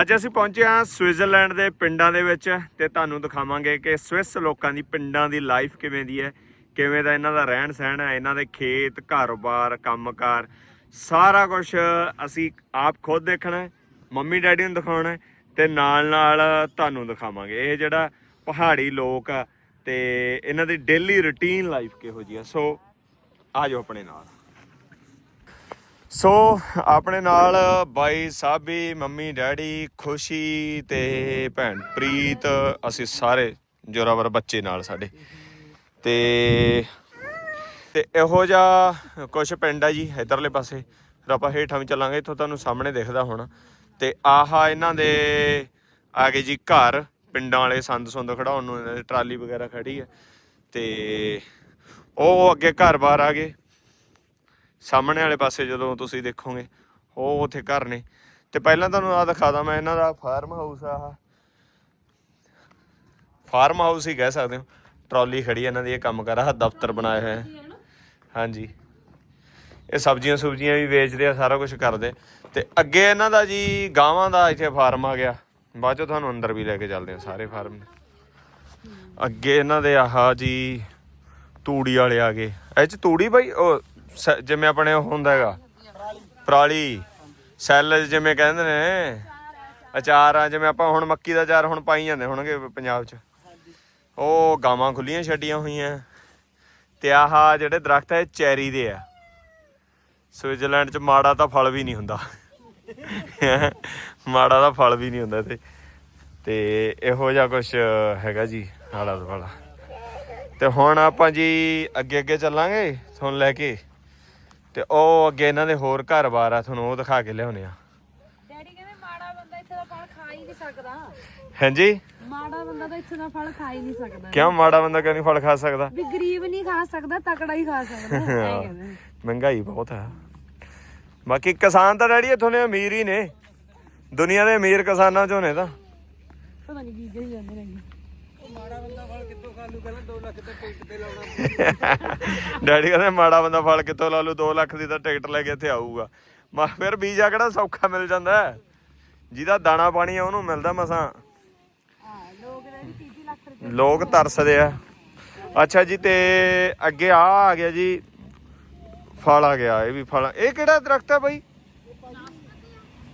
ਅੱਜ ਅਸੀਂ ਪਹੁੰਚੇ ਹਾਂ ਸਵਿਟਜ਼ਰਲੈਂਡ ਦੇ ਪਿੰਡਾਂ ਦੇ ਵਿੱਚ ਤੇ ਤੁਹਾਨੂੰ ਦਿਖਾਵਾਂਗੇ ਕਿ ਸਵਿਸ ਲੋਕਾਂ ਦੀ ਪਿੰਡਾਂ ਦੀ ਲਾਈਫ ਕਿਵੇਂ ਦੀ ਹੈ, ਕਿਵੇਂ ਦਾ ਇਹਨਾਂ ਦਾ ਰਹਿਣ ਸਹਿਣ ਹੈ, ਇਹਨਾਂ ਦੇ ਖੇਤ ਕਾਰੋਬਾਰ ਕੰਮਕਾਰ, ਸਾਰਾ ਕੁਝ ਅਸੀਂ ਆਪ ਖੁਦ ਦੇਖਣਾ ਮੰਮੀ ਡੈਡੀ ਨੂੰ ਦਿਖਾਉਣਾ ਹੈ ਤੇ ਨਾਲ ਨਾਲ ਤੁਹਾਨੂੰ ਦਿਖਾਵਾਂਗੇ। ਇਹ ਜਿਹੜਾ ਪਹਾੜੀ ਲੋਕ ਆ ਤੇ ਇਹਨਾਂ ਦੀ ਡੇਲੀ ਰੁਟੀਨ ਲਾਈਫ ਕਿਹੋ ਜੀ ਆ। ਸੋ ਆ ਜਾਓ ਆਪਣੇ ਨਾਲ। ਸੋ ਆਪਣੇ ਨਾਲ ਬਾਈ ਸਾਬੀ, ਮੰਮੀ, ਡੈਡੀ, ਖੁਸ਼ੀ ਤੇ ਭੈਣ ਪ੍ਰੀਤ, ਅਸੀਂ ਸਾਰੇ ਜੋਰਾਵਰ ਬੱਚੇ ਨਾਲ ਸਾਡੇ। ਤੇ ਤੇ ਇਹੋ ਜਿਹਾ ਕੁਝ ਪਿੰਡ ਆ ਜੀ ਇਧਰਲੇ ਪਾਸੇ। ਫਿਰ ਆਪਾਂ ਹੇਠਾਂ ਵੀ ਚੱਲਾਂਗੇ, ਇੱਥੋਂ ਤੁਹਾਨੂੰ ਸਾਹਮਣੇ ਦਿਖਦਾ ਹੋਣਾ। ਤੇ ਆਹਾ ਇਹਨਾਂ ਦੇ ਆ ਗਏ ਜੀ ਘਰ, ਪਿੰਡਾਂ ਵਾਲੇ ਸੰਦ ਸੁੰਦ ਖੜਾਉਣ ਨੂੰ ਟਰਾਲੀ ਵਗੈਰਾ ਖੜੀ ਹੈ। ਤੇ ਉਹ ਅੱਗੇ ਘਰ ਬਾਹਰ ਆ ਗਏ। ਸਾਹਮਣੇ ਵਾਲੇ ਪਾਸੇ ਜਦੋਂ ਤੁਸੀਂ ਦੇਖੋਗੇ ਉਹ ਉੱਥੇ ਘਰ ਨੇ। ਤੇ ਪਹਿਲਾਂ ਤੁਹਾਨੂੰ ਆ ਦਿਖਾ ਦਾਂ ਮੈਂ ਇਹਨਾਂ ਦਾ ਫਾਰਮ ਹਾਊਸ ਆ ਫਾਰਮ ਹਾਊਸ ਹੀ ਕਹਿ ਸਕਦੇ ਹੋ। ਟਰਾਲੀ ਖੜੀ ਇਹਨਾਂ ਦੀ ਇਹ ਕੰਮ ਕਰ ਆ ਦਫ਼ਤਰ ਬਣਾਇਆ ਹੋਇਆ ਹੈ ਹਾਂਜੀ। ਇਹ ਸਬਜ਼ੀਆਂ ਸੁਬਜ਼ੀਆਂ ਵੀ ਵੇਚਦੇ ਆ ਸਾਰਾ ਕੁਝ ਕਰਦੇ। ਤੇ ਅੱਗੇ ਇਹਨਾਂ ਦਾ ਜੀ ਗਾਵਾਂ ਦਾ ਇੱਥੇ ਫਾਰਮ ਆ ਗਿਆ। ਬਾਅਦ ਚੋਂ ਤੁਹਾਨੂੰ ਅੰਦਰ ਵੀ ਲੈ ਕੇ ਚੱਲਦੇ ਆ ਸਾਰੇ ਫਾਰਮ ਅੱਗੇ ਇਹਨਾਂ ਦੇ ਆਹ ਜੀ ਤੂੜੀ ਵਾਲੇ ਆ ਗਏ। ਇਹ ਚ ਤੂੜੀ ਬਾਈ ਉਹ ਸ- ਜਿਵੇਂ ਆਪਣੇ ਉਹ ਹੁੰਦਾ ਹੈਗਾ, ਪਰਾਲੀ। ਸੈੱਲ ਜਿਵੇਂ ਕਹਿੰਦੇ ਨੇ, ਅਚਾਰ ਆ ਜਿਵੇਂ ਆਪਾਂ ਹੁਣ ਮੱਕੀ ਦਾ ਅਚਾਰ ਹੁਣ ਪਾਈ ਜਾਂਦੇ ਹੋਣਗੇ ਪੰਜਾਬ 'ਚ। ਉਹ ਗਾਵਾਂ ਖੁੱਲੀਆਂ ਛੱਡੀਆਂ ਹੋਈਆਂ। ਤੇ ਆਹ ਜਿਹੜੇ ਦਰਖਤ ਹੈ ਚੈਰੀ ਦੇ ਆ। ਸਵਿਟਜ਼ਰਲੈਂਡ 'ਚ ਮਾੜਾ ਤਾਂ ਫਲ ਵੀ ਨਹੀਂ ਹੁੰਦਾ। ਮਾੜਾ ਤਾਂ ਫਲ ਵੀ ਨਹੀਂ ਹੁੰਦਾ ਤੇ ਤੇ ਇਹੋ ਜਿਹਾ ਕੁਝ ਹੈਗਾ ਜੀ, ਆਲਾ ਦੁਆਲਾ। ਤੇ ਹੁਣ ਆਪਾਂ ਜੀ ਅੱਗੇ ਅੱਗੇ ਚੱਲਾਂਗੇ, ਤੁਹਾਨੂੰ ਲੈ ਕੇ। ਤੇ ਉਹ ਅੱਗੇ ਇਹਨਾਂ ਦੇ ਹੋਰ ਘਰ-ਬਾਰ ਆ ਤੁਹਾਨੂੰ ਉਹ ਦਿਖਾ ਕੇ ਲਿਆਉਣੇ ਆ। ਡੈਡੀ ਕਹਿੰਦੇ ਮਾੜਾ ਬੰਦਾ ਇੱਥੇ ਦਾ ਫਲ ਖਾ ਹੀ ਨਹੀਂ ਸਕਦਾ। ਹਾਂਜੀ? ਮਾੜਾ ਬੰਦਾ ਤਾਂ ਇੱਥੇ ਦਾ ਫਲ ਖਾ ਹੀ ਨਹੀਂ ਸਕਦਾ। ਕਿਉਂ ਮਾੜਾ ਬੰਦਾ ਕਿਉਂ ਨਹੀਂ ਫਲ ਖਾ ਸਕਦਾ? ਵੀ ਗਰੀਬ ਨਹੀਂ ਖਾ ਸਕਦਾ ਤਕੜਾ ਹੀ ਖਾ ਸਕਦਾ ਐਂ ਕਹਿੰਦੇ। ਮਹਿੰਗਾਈ ਬਹੁਤ ਹੈ ਬਾਕੀ ਕਿਸਾਨ ਤਾਂ ਡੈਡੀ ਇੱਥੋਂ ਦੇ ਅਮੀਰ ਹੀ ਨੇ। ਦੁਨੀਆ ਦੇ ਅਮੀਰ ਕਿਸਾਨਾਂ ਚੋਂ ਨੇ ਤਾਂ। ਪਤਾ ਨਹੀਂ ਕੀ ਕਹੀ ਜਾਂਦੇ ਨੇ ਡੈਡੀ ਕਹਿੰਦੇ ਮਾੜਾ ਬੰਦਾ ਫਲ ਕਿੱਥੋਂ ਲਾ ਲੂ 2 ਲੱਖ ਦੀ ਤਾਂ ਟਿਕਟ ਲੈ ਕੇ ਇੱਥੇ ਆਊਗਾ। ਮਾ ਫਿਰ ਵੀਜ਼ਾ ਕਿਹੜਾ ਸੌਖਾ ਮਿਲ ਜਾਂਦਾ? ਜਿਹਦਾ ਦਾਣਾ ਪਾਣੀ ਆ ਉਹਨੂੰ ਮਿਲਦਾ ਮਸਾਂ। ਹਾਂ ਲੋਕ ਡੈਡੀ 30 ਲੱਖ ਰੁਪਏ ਲੋਕ ਤਰਸਦੇ ਆ। ਅੱਛਾ ਜੀ ਤੇ ਅੱਗੇ ਆ ਆ ਗਿਆ ਜੀ। ਫਲ ਆ ਗਿਆ ਇਹ ਵੀ ਫਲ। ਇਹ ਕਿਹੜਾ ਦਰਖਤ ਹੈ ਬਾਈ?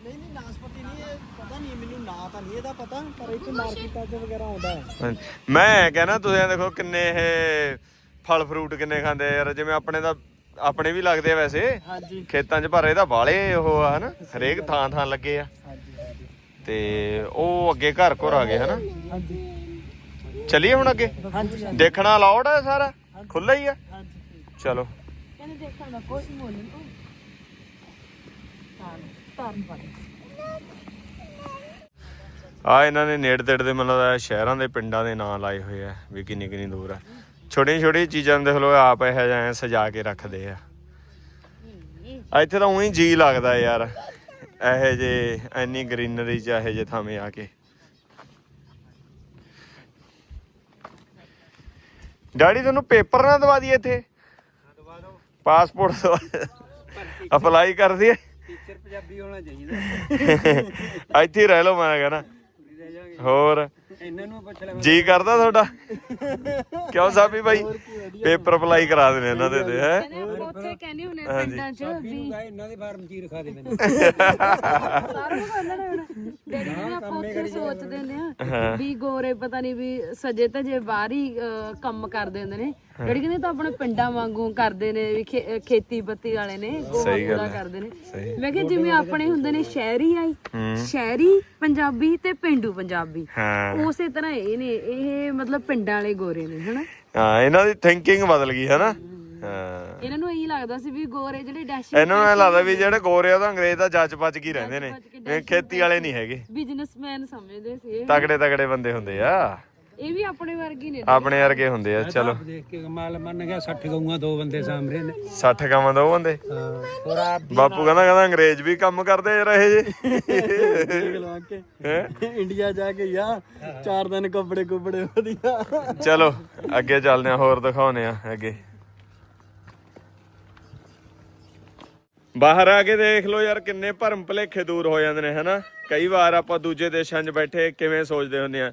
ਨਹੀਂ ਨਹੀਂ ਨਾਸਪਤੀ ਨਹੀਂ ਪਤਾ ਨਹੀਂ ਮੈਨੂੰ ਨਾਂ ਤਾਂ ਨਹੀਂ ਇਹਦਾ ਪਤਾ ਪਰ ਇੱਥੇ ਮਾਰਕੀਟਾਂ 'ਚ ਵਗੈਰਾ ਆਉਂਦਾ ਹੈ। ਹਾਂਜੀ। ਮੈਂ ਕਹਿੰਦਾ ਤੁਸੀਂ ਦੇਖੋ ਕਿੰਨੇ ਇਹ ਫਲ ਫਰੂਟ ਕਿੰਨੇ ਖਾਂਦੇ ਆ ਯਾਰ ਜਿਵੇਂ ਆਪਣੇ ਦਾ ਆਪਣੇ ਵੀ ਲੱਗਦੇ ਆ ਵੈਸੇ। ਹਾਂਜੀ। ਖੇਤਾਂ 'ਚ ਪਰ ਇਹਦਾ ਬਾਲੇ ਉਹ ਆ ਹਨਾ? ਹਰੇਕ ਥਾਂ ਥਾਂ ਲੱਗੇ ਆ। ਹਾਂਜੀ ਤੇ ਉਹ ਅੱਗੇ ਘਰ ਘਰ ਆ ਗਏ ਹਨਾ? ਹਾਂਜੀ। ਚਲਿਏ ਹੁਣ ਅੱਗੇ? ਹਾਂਜੀ ਦੇਖਣਾ ਅਲਾਉਡ ਹੈ ਸਾਰਾ? ਖੁੱਲਾ ਹੀ ਆ? ਹਾਂਜੀ। ਚਲੋ। ਕਹਿੰਦੇ ਦੇਖਣ ਦਾ ਕੁਝ ਨਹੀਂ ਹੋਣੀ ਤੂੰ ਤਾਰਨ ਤਾਰਨ ਪਾ ਆ ਇਹਨਾਂ ਨੇ ਨੇੜੇ ਤੇੜੇ ਦੇ ਮਤਲਬ ਸ਼ਹਿਰਾਂ ਦੇ ਪਿੰਡਾਂ ਦੇ ਨਾਂ ਲਾਏ ਹੋਏ ਆ ਵੀ ਕਿੰਨੀ ਕਿੰਨੀ ਦੂਰ ਆ। ਛੋਟੀਆਂ ਛੋਟੀਆਂ ਚੀਜ਼ਾਂ ਦੇਖ ਲਓ ਆਪ ਇਹ ਜਿਹਾ ਸਜਾ ਕੇ ਰੱਖਦੇ ਆ। ਇੱਥੇ ਤਾਂ ਉਹੀ ਜੀ ਲੱਗਦਾ ਯਾਰ ਇਹੋ ਜੇ ਐਨੀ ਗ੍ਰੀਨਰੀ ਚ ਇਹੋ ਜੇ ਥਾਵੇਂ ਆ ਕੇ। ਡੈਡੀ ਤੁਹਾਨੂੰ ਪੇਪਰ ਨਾ ਦਵਾ ਦਈਏ ਇੱਥੇ? ਪਾਸਪੋਰਟ ਅਪਲਾਈ ਕਰ ਦਈਏ। ਟੀਚਰ ਪੰਜਾਬੀ ਹੋਣਾ ਚਾਹੀਦਾ। ਇੱਥੇ ਰਹਿ ਲਓ ਮੈਂ ਕਹਿੰਦਾ। ਹੋਰ? ਇਹਨਾਂ ਨੂੰ ਪੁੱਛ ਲੈ ਜੀ ਕਰਦਾ ਤੁਹਾਡਾ? ਕਿਉਂ ਸਾਬੀ ਬਾਈ? ਪੇਪਰ ਅਪਲਾਈ ਕਰਾ ਦੇਣੇ ਇਹਨਾਂ ਦੇ ਤੇ ਹੈ? ਕਹਿੰਦੇ ਉੱਥੇ ਕਹਿੰਦੇ ਹੁੰਦੇ ਆ ਪਿੰਡਾਂ 'ਚ ਵੀ। ਇਹਨਾਂ ਦੇ ਫਾਰਮ ਕੀ ਰਖਾ ਦੇ ਮੈਨੂੰ। ਸਾਰਾ ਕੁਝ ਉਹਨਾਂ ਨੇ ਹੋਣਾ। ਡੈਡੀ ਨੇ ਆਪਾਂ ਉੱਥੇ ਸੋਚਦੇ ਹੁੰਦੇ ਆ ਵੀ ਗੋਰੇ ਪਤਾ ਨਹੀਂ ਵੀ ਸਜੇ ਤਾਂ ਜੇ ਬਾਹਰ ਹੀ ਅਹ, ਕੰਮ ਕਰਦੇ ਹੁੰਦੇ ਨੇ। ਡੈਡੀ ਕਹਿੰਦੇ ਤਾਂ ਆਪਣੇ ਪਿੰਡਾਂ ਵਾਂਗੂ ਕਰਦੇ ਨੇ ਵੀ ਖੇ- ਅਹ, ਖੇਤੀ ਬੱਤੀ ਵਾਲੇ ਨੇ। ਗੋਹਾ ਕੂੜਾ ਕਰਦੇ ਨੇ। ਸਹੀ। ਮੈਂ ਕਿਹਾ ਜਿਵੇਂ ਆਪਣੇ ਹੁੰਦੇ ਨੇ ਸ਼ਹਿਰੀ ਆਈ ਸ਼ਹਿਰੀ ਪੰਜਾਬੀ ਤੇ ਪਿੰਡੂ ਪੰਜਾਬੀ। ਹਾਂ। ਉਸੇ ਤਰ੍ਹਾਂ ਇਹ ਨੇ ਇਹ ਮਤਲਬ ਪਿੰਡਾਂ ਵਾਲੇ ਗੋਰੇ ਨੇ ਹਨਾ? ਹਾਂ ਇਹਨਾਂ ਦੀ ਥਿੰਕਿੰਗ ਬਦਲ ਗਈ ਹੈ ਨਾ ਹਾਂ। ਇਹਨਾਂ ਨੂੰ ਇਹੀ ਲੱਗਦਾ ਸੀ ਵੀ ਗੋਰੇ ਜਿਹੜੇ ਡੈਸ਼ ਇਹਨਾਂ ਨੂੰ ਐ ਲੱਗਦਾ ਵੀ ਜਿਹੜੇ ਗੋਰੇ ਆ ਉਹ ਤਾਂ ਅੰਗਰੇਜ਼ ਦਾ ਜੱਜ ਪੱਜ ਕੀ ਰਹਿੰਦੇ ਨੇ। ਇਹ ਖੇਤੀ ਵਾਲੇ ਨਹੀਂ ਹੈਗੇ। ਬਿਜ਼ਨਸਮੈਨ ਸਮਝਦੇ ਸੀ ਇਹ। ਤਗੜੇ ਤਗੜੇ ਬੰਦੇ ਹੁੰਦੇ ਆ। ਇਹ ਵੀ ਆਪਣੇ ਵਰਗੀ ਨੇ ਆਪਣੇ ਵਰਗੇ ਹੁੰਦੇ ਆ ਚਲੋ। ਦੇਖ ਕੇ ਕਮਾਲ ਮੰਨ ਗਿਆ 60 ਗਊਆਂ ਦੋ ਬੰਦੇ ਸਾਹਮਣੇ ਨੇ। 60 ਕਾਵਾਂ ਦਾ ਬੰਦੇ? ਹਾਂ ਬਾਪੂ ਕਹਿੰਦਾ ਕਹਿੰਦਾ ਅੰਗਰੇਜ਼ ਵੀ ਕੰਮ ਕਰਦੇ ਰਹੇ ਜੇ? ਇੰਡੀਆ ਜਾ ਕੇ ਯਾ ਚਾਰ ਦਿਨ ਕੱਪੜੇ ਕੁਪੜੇ ਵਧੀਆ। ਚਲੋ ਅੱਗੇ ਚੱਲਦੇ ਆ ਹੋਰ ਦਿਖਾਉਨੇ ਆ ਅੱਗੇ। ਬਾਹਰ ਆ ਕੇ ਦੇਖ ਲਓ ਯਾਰ ਕਿੰਨੇ ਭਰਮ ਭਲੇਖੇ ਦੂਰ ਹੋ ਜਾਂਦੇ ਨੇ ਹਨਾ? ਕਈ ਵਾਰ ਆਪਾਂ ਦੂਜੇ ਦੇਸ਼ਾਂ 'ਚ ਬੈਠੇ ਕਿਵੇਂ ਸੋਚਦੇ ਹੁੰਦੇ ਆ।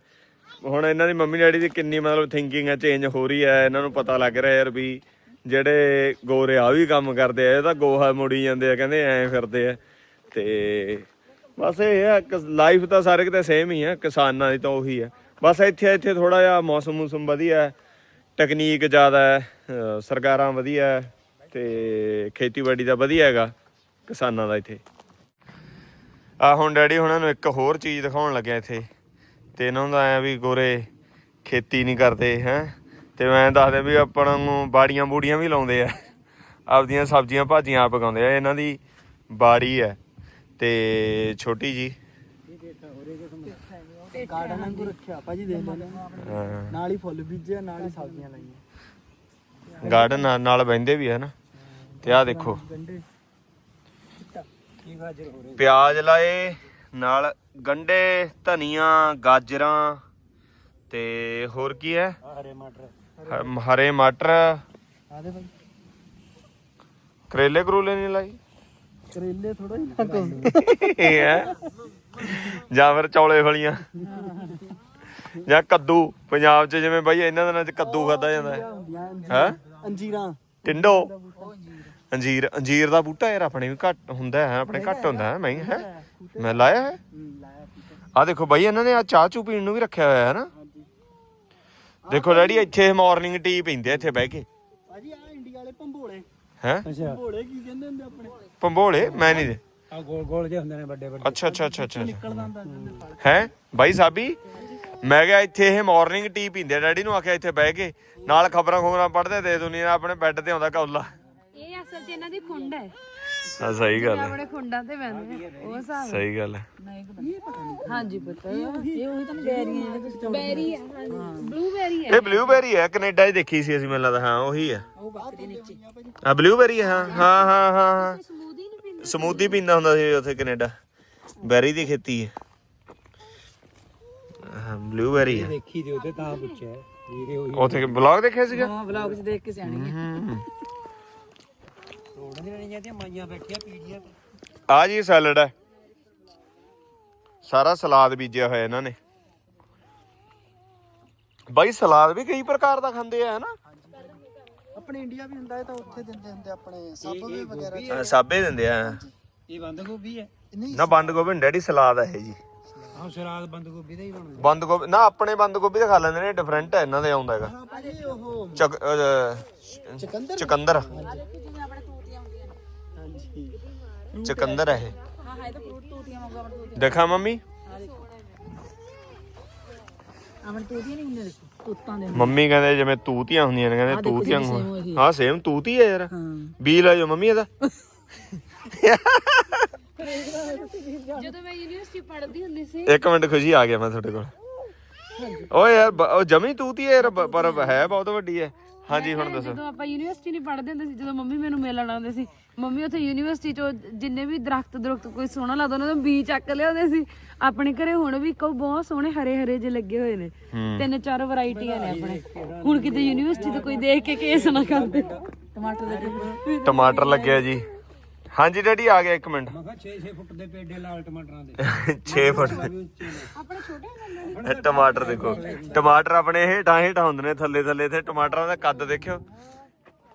ਹੁਣ ਇਹਨਾਂ ਦੀ ਮੰਮੀ ਡੈਡੀ ਦੀ ਕਿੰਨੀ ਮਤਲਬ ਥਿੰਕਿੰਗ ਹੈ ਚੇਂਜ ਹੋ ਰਹੀ ਹੈ, ਇਹਨਾਂ ਨੂੰ ਪਤਾ ਲੱਗ ਰਿਹਾ ਯਾਰ ਵੀ ਜਿਹੜੇ ਗੋਰੇ ਆ ਵੀ ਕੰਮ ਕਰਦੇ ਆ, ਇਹ ਤਾਂ ਗੋਹਾ ਮੋੜੀ ਜਾਂਦੇ ਆ, ਕਹਿੰਦੇ ਐਂ ਫਿਰਦੇ ਆ। ਤੇ ਬਸ ਇਹ ਹੈ ਲਾਈਫ ਤਾਂ ਸਾਰੇ ਕਿਤੇ ਸੇਮ ਹੀ ਹੈ ਕਿਸਾਨਾਂ ਦੀ ਤਾਂ ਉਹੀ ਹੈ ਬਸ ਇੱਥੇ ਇੱਥੇ ਥੋੜਾ ਜਿਹਾ ਮੌਸਮ ਮੂਸਮ ਵਧੀਆ ਹੈ ਟੈਕਨੀਕ ਜ਼ਿਆਦਾ ਹੈ ਸਰਕਾਰਾਂ ਵਧੀਆ ਹੈ, ਤੇ ਖੇਤੀਬਾੜੀ ਦਾ ਵਧੀਆ ਹੈਗਾ, ਕਿਸਾਨਾਂ ਦਾ ਇੱਥੇ। ਆ ਹੁਣ ਡੈਡੀ ਹੁਣਾਂ ਨੂੰ ਇੱਕ ਹੋਰ ਚੀਜ਼ ਦਿਖਾਉਣ ਲੱਗਿਆ ਇੱਥੇ। ਤੇ ਇਹਨਾਂ ਦਾ ਐ ਵੀ ਗੋਰੇ ਖੇਤੀ ਨਹੀਂ ਕਰਦੇ ਹੈ। ਤੇ ਮੈਂ ਦੱਸਦੇ ਵੀ ਆਪਾਂ ਨੂੰ ਬਾੜੀਆਂ ਬੂੜੀਆਂ ਵੀ ਲਾਉਂਦੇ ਆ। ਆਪਦੀਆਂ ਸਬਜ਼ੀਆਂ ਭਾਜੀਆਂ ਆਪ ਪਕਾਉਂਦੇ ਆ। ਇਹਨਾਂ ਦੀ ਬਾੜੀ ਹੈ ਤੇ ਛੋਟੀ ਜੀ। ਗਾਰਡਨ ਵਾਂਗੂ ਰੱਖਿਆ ਭਾਜੀ ਦੇਖ ਲੈਣਾ ਹਾਂ, ਨਾਲ ਹੀ ਫੁੱਲ ਨਾਲ ਹੀ ਸਬਜ਼ੀਆਂ ਲਾਈਆਂ। ਗਾਰਡਨ ਨਾਲ- ਨਾਲ ਬਹਿੰਦੇ ਵੀ ਹੈ ਨਾ। ਤੇ ਆਹ ਦੇਖੋ। ਪਿਆਜ਼ ਲਾਏ। ਨਾਲ ਗੰਡੇ ਧਨੀਆ ਗਾਜਰਾਂ ਤੇ ਹੋਰ ਕੀ ਹੈ? ਹਰੇ ਮਟਰ। ਹਰੇ ਮਟਰ। ਆਦੇ ਭਾਈ ਕਰੇਲੇ ਕਰੂਲੇ ਨਹੀਂ ਲਾਈ? ਕਰੇਲੇ ਥੋੜਾ ਹੀ ਨਾ ਕੋ ਇਹ ਹੈ। ਜਾਂ ਫਿਰ ਚੌਲੇ ਫਲੀਆਂ ਜਾਂ ਕੱਦੂ। ਪੰਜਾਬ 'ਚ ਜਿਵੇਂ ਬਾਈ ਇਹਨਾਂ ਦਿਨਾਂ 'ਚ ਕੱਦੂ ਖਾਦਾ ਜਾਂਦਾ ਹੈ। ਹੈ? ਅੰਜੀਰਾਂ। ਟਿੰਡੋ। ਅੰਜੀਰ। ਅੰਜੀਰ ਦਾ ਬੂਟਾ ਯਾਰ ਆਪਣੇ ਵੀ ਘੱਟ ਹੁੰਦਾ ਹੈ ਆਪਣੇ ਘੱਟ ਹੁੰਦਾ ਹੈ ਮੈਂ ਹੈ। ਮੈਂ ਲਾਇਆ ਹੈ? ਲਾਇਆ ਆ ਦੇਖੋ ਬਾਈ ਇਹਨਾਂ ਨੇ ਆ ਚਾਹ ਚੂ ਪੀਣ ਨੂੰ ਵੀ ਰੱਖਿਆ ਹੋਇਆ ਹੈ ਨਾ। ਦੇਖੋ ਡੈਡੀ ਇੱਥੇ ਮਾਰਨਿੰਗ ਟੀ ਪੀਂਦੇ ਆ ਇੱਥੇ ਬਹਿ ਕੇ। ਭਾਜੀ ਆ ਇੰਡੀਆ ਵਾਲੇ ਭੰਬੋਲੇ। ਹੈ? ਅੱਛਾ। ਭੰਬੋਲੇ ਕੀ ਕਹਿੰਦੇ ਹੁੰਦੇ ਆਪਣੇ? ਪੰਬੋਲੇ ਮੈਂ ਨਹੀਂ ਦੇ ਆ ਗੋਲ ਗੋਲ ਜਿਹੇ ਹੁੰਦੇ ਨੇ ਵੱਡੇ ਵੱਡੇ। ਅੱਛਾ ਅੱਛਾ ਅੱਛਾ ਅੱਛਾ ਜਿੰਨੇ ਫਲ ਹੈ? ਬਾਈ ਸਾਬੀ ਮੈਂ ਕਿਹਾ ਇੱਥੇ ਇਹ ਮਾਰਨਿੰਗ ਟੀ ਪੀਂਦੇ ਆ। ਡੈਡੀ ਨੂੰ ਆਖਿਆ ਇੱਥੇ ਬਹਿ ਕੇ ਨਾਲ ਖਬਰਾਂ ਖਬਰਾਂ ਪੜ੍ਹਦੇ ਦੇ ਦੁਨੀਆ ਆਪਣੇ ਬੈੱਡ ਤੇ ਆਉਂਦਾ ਕੌਲਾ। ਇਹ ਅਸਲ 'ਚ ਇਹਨਾਂ ਦੀ ਖੁੰਡ ਹੈ। ਹਾਂ ਸਹੀ ਗੱਲ ਹੈ। ਆਪਣੇ ਖੁੰਡਾਂ ਤੇ ਬੈੰਦੇ ਉਹ ਹਿਸਾਬ ਸਹੀ ਗੱਲ ਹੈ। ਹਾਂਜੀ ਪੁੱਤ ਇਹ ਉਹੀ ਤਾਂ ਬੈਰੀਆਂ ਜਿਹੜੇ ਤੁਸੀਂ ਬੈਰੀ ਆ ਹਾਂਜੀ। ਬਲੂਬੈਰੀ ਹੈ ਇਹ ਬਲੂਬੈਰੀ ਹੈ ਕੈਨੇਡਾ 'ਚ ਦੇਖੀ ਸੀ ਅਸੀਂ ਮੈਨੂੰ ਲੱਗਦਾ ਹਾਂ ਉਹੀ ਹੈ ਉਹ ਬੱਕਰੀ ਨੀਚੇ ਆ ਬਲੂਬੈਰੀ ਹਾਂ ਹਾਂ ਹਾਂ ਹਾਂ। ਹਾਂ ਸਮੂਦੀ ਨਹੀਂ ਪੀਂਦੇ ਸਮੂਦੀ ਪੀਂਦਾ ਹੁੰਦਾ ਸੀ ਉੱਥੇ ਕੈਨੇਡਾ। ਬੈਰੀ ਦੀ ਖੇਤੀ ਹੈ ਹਾਂ ਬਲੂਬੈਰੀ ਹੈ ਦੇਖੀ ਦੇ ਉਹਦੇ ਤਾਂ ਪੁੱਛਿਆ ਉੱਥੇ ਬਲੌਗ ਦੇਖਿਆ ਸੀਗਾ? ਹਾਂ ਵਲੌਗ 'ਚ ਦੇਖ ਕੇ ਸਿਆਣੀ ਹੂੰ। ਰੋੜਾਂ ਦੀਆਂ ਨਹੀਂ ਜਾਂਦੀਆਂ ਮਾਈਆਂ ਬੈਠੀਆਂ ਪੀੜੀਆਂ। ਆ ਜੀ ਸੈਲਡ ਹੈ। ਸਾਰਾ ਸਲਾਦ ਬੀਜਿਆ ਹੋਇਆ ਇਹਨਾਂ ਨੇ। ਬਾਈ ਸਲਾਦ ਵੀ ਕਈ ਪ੍ਰਕਾਰ ਦਾ ਖਾਂਦੇ ਆ ਹਨਾ? ਆਪਣੇ ਇੰਡੀਆ ਵੀ ਹੁੰਦਾ ਹੈ ਤਾਂ ਉੱਥੇ ਦਿੰਦੇ ਹੁੰਦੇ ਆਪਣੇ ਸਭ ਵੀ ਵਗੈਰਾ ਸਾਬੇ ਦਿੰਦੇ ਆ। ਇਹ ਬੰਦ ਗੋਭੀ ਹੈ? ਨਹੀਂ ਨਾ ਬੰਦ ਗੋਭੀ ਨੀ, ਡੈਡੀ ਸਲਾਦ ਹੈ ਇਹ ਜੀ। ਆਹ ਸਲਾਦ ਬੰਦ ਗੋਭੀ ਦਾ ਹੀ ਬਣਦਾ ਬੰਦ ਗੋਭੀ ਨਾ ਆਪਣੇ ਬੰਦ ਗੋਭੀ ਤਾਂ ਖਾ ਲੈਂਦੇ ਨੇ ਡਿਫਰੈਂਟ ਹੈ ਇਹਨਾਂ ਦੇ ਆਉਂਦਾ ਹੈਗਾ। ਹਾਂ ਭਾਜੀ ਉਹ ਚਕ ਅਹ, ਚਕੰਦਰ। ਚੁਕੰਦਰ ਹੈ ਇਹ। ਹਾਂ ਹਾਂ ਇਹ ਤਾਂ ਫਰੂਟ ਤੂਤੀਆਂ ਵਾਂਗੂ ਆਪਣੇ ਤੂਤੀਆਂ ਦੇਖਾ ਮੰਮੀ? ਆਪਣੇ ਤੂਤੀਆਂ ਨਹੀਂ ਹੁੰਦੇ ਦੇਖੋ ਤੂਤਾਂ ਦੇ ਮੰਮੀ ਕਹਿੰਦੇ ਜਿਵੇਂ ਤੂਤੀਆਂ ਹੁੰਦੀਆਂ ਨੇ ਕਹਿੰਦੇ ਤੂਤੀਆਂ same ਹਾਂ ਸੇਮ ਤੂਤੀ ਹੈ ਯਾਰ। ਬੀ ਲੈ ਜੋ ਮੰਮੀ ਇਹਦਾ। ਜਦੋਂ ਮੈਂ ਯੂਨੀਵਰਸਿਟੀ ਪੜ੍ਹਦੀ ਹੁੰਦੀ ਸੀ। ਇੱਕ ਮਿੰਟ ਖੁਸ਼ੀ ਆ ਗਿਆ ਮੈਂ ਤੁਹਾਡੇ ਕੋਲ। ਓਏ ਯਾਰ ਬ- ਉਹ ਜਮੀ ਤੂਤੀ ਹੈ ਯਾਰ ਬ- ਪਰ ਹੈ ਬਹੁਤ ਵੱਡੀ ਹੈ। ਹਾਂਜੀ ਹੁਣ ਦੱਸੋ। ਜਦੋਂ ਆਪਾਂ ਯੂਨੀਵਰਸਿਟੀ ਨਹੀਂ ਪੜ੍ਹਦੇ ਹੁੰਦੇ ਸੀ ਜਦੋਂ ਮੰਮੀ ਮੈਨੂੰ ਮਿਲਣ ਆਉਂਦੇ ਸੀ ਮੰਮੀ ਉੱਥੇ ਯੂਨੀਵਰਸਿਟੀ ਚੋਂ ਜਿੰਨੇ ਵੀ ਦਰਖਤ ਦਰਖਤ ਕੋਈ ਸੋਹਣਾ ਲੱਗਦਾ ਉਹਨਾਂ ਦਾ ਬੀ ਚੱਕ ਲਿਆਉਂਦੇ ਸੀ। ਆਪਣੇ ਘਰੇ ਹੁਣ ਵੀ ਕੋ ਬਹੁਤ ਸੋਹਣੇ ਹਰੇ ਹਰੇ ਜਿਹੇ ਲੱਗੇ ਹੋਏ ਨੇ। ਤਿੰਨ ਚਾਰ ਵੈਰਾਈਟੀਆਂ ਨੇ ਆਪਣੇ। ਹੁਣ ਕਿਤੇ ਯੂਨੀਵਰਸਿਟੀ ਤੋਂ ਕੋਈ ਦੇਖ ਕੇ ਕੇਸ ਨਾ ਕਰਦੇ। ਟਮਾਟਰ ਦੇ ਟਮਾਟਰ ਲੱਗਿਆ ਜੀ। ਹਾਂਜੀ ਡੈਡੀ ਆ ਗਿਆ ਇੱਕ ਮਿੰਟ। ਮੈਂ ਕਿਹਾ 6-6 ਫੁੱਟ ਦੇ ਪੇਡੇ ਲਾਲ ਟਮਾਟਰਾਂ ਦੇ। 6 ਫੁੱਟ ਆਪਣੇ ਛੋਟੇ ਟਮਾਟਰ ਦੇਖੋ। ਟਮਾਟਰ ਆਪਣੇ ਹੇਠਾਂ ਹੇਠਾਂ ਹੁੰਦੇ ਨੇ ਥੱਲੇ ਥੱਲੇ ਤੇ ਟਮਾਟਰਾਂ ਦਾ ਕੱਦ ਦੇਖਿਓ।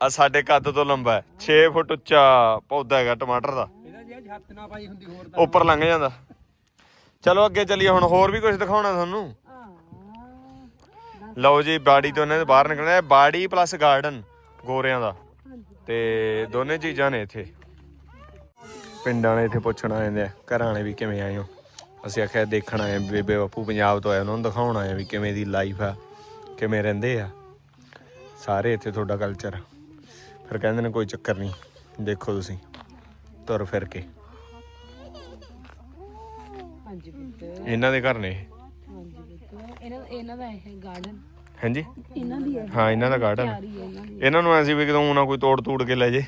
ਆ ਸਾਡੇ ਕੱਦ ਤੋਂ ਲੰਬਾ ਹੈ। 6 ਫੁੱਟ ਉੱਚਾ ਪੌਦਾ ਹੈਗਾ ਟਮਾਟਰ ਦਾ। ਇਹਦਾ ਜੇ ਛੱਤ ਨਾ ਪਾਈ ਹੁੰਦੀ ਹੋਰ ਉੱਪਰ ਲੰਘ ਜਾਂਦਾ। ਚਲੋ ਅੱਗੇ ਚੱਲੀਏ ਹੁਣ ਹੋਰ ਵੀ ਕੁਝ ਦਿਖਾਉਣਾ ਤੁਹਾਨੂੰ? ਲਓ ਜੀ ਬਾੜੀ ਤੋਂ ਇਹਨਾਂ ਦੇ ਬਾਹਰ ਨਿਕਲਣਾ ਹੈ ਬਾੜੀ ਪਲੱਸ ਗਾਰਡਨ ਗੋਰਿਆਂ ਦਾ। ਤੇ ਦੋਨੇ ਚੀਜ਼ਾਂ ਨੇ ਇੱਥੇ। ਪਿੰਡਾਂ ਵਾਲੇ ਇੱਥੇ ਪੁੱਛਣ ਆ ਜਾਂਦੇ ਆ ਘਰਾਂ ਵਾਲੇ ਵੀ ਕਿਵੇਂ ਆਏ ਹੋ? ਅਸੀਂ ਆਖਿਆ ਦੇਖਣ ਆਏ ਬੇਬੇ ਬਾਪੂ ਪੰਜਾਬ ਤੋਂ ਆਏ ਉਹਨਾਂ ਨੂੰ ਦਿਖਾਉਣ ਆਏ ਵੀ ਕਿਵੇਂ ਦੀ ਲਾਈਫ ਆ ਕਿਵੇਂ ਰਹਿੰਦੇ ਆ। ਸਾਰੇ ਇੱਥੇ ਤੁਹਾਡਾ ਕਲਚਰ ਫਿਰ ਕਹਿੰਦੇ ਨੇ ਕੋਈ ਚੱਕਰ ਨਹੀਂ ਦੇਖੋ ਤੁਸੀਂ ਤੁਰ ਫਿਰ ਕੇ। ਹਾਂਜੀ ਪੁੱਤ। ਇਹਨਾਂ ਦੇ ਘਰ ਨੇ ਇਹ? ਹਾਂਜੀ ਪੁੱਤ। ਇਹਨਾਂ ਇਹਨਾਂ ਦਾ ਇਹ ਗਾਰਡਨ ਹਾਂਜੀ? ਇਹਨਾਂ ਦੀ ਹੈ। ਹਾਂ ਇਹਨਾਂ ਦਾ ਗਾਰਡਨ ਪਿਆਰੀ ਹੈ ਇਹਨਾਂ ਦੀ। ਇਹਨਾਂ ਨੂੰ ਐਸੀ ਵੀ ਕਿਦੋਂ ਨਾ ਕੋਈ ਤੋੜ ਤੂੜ ਕੇ ਲੈ ਜੇ।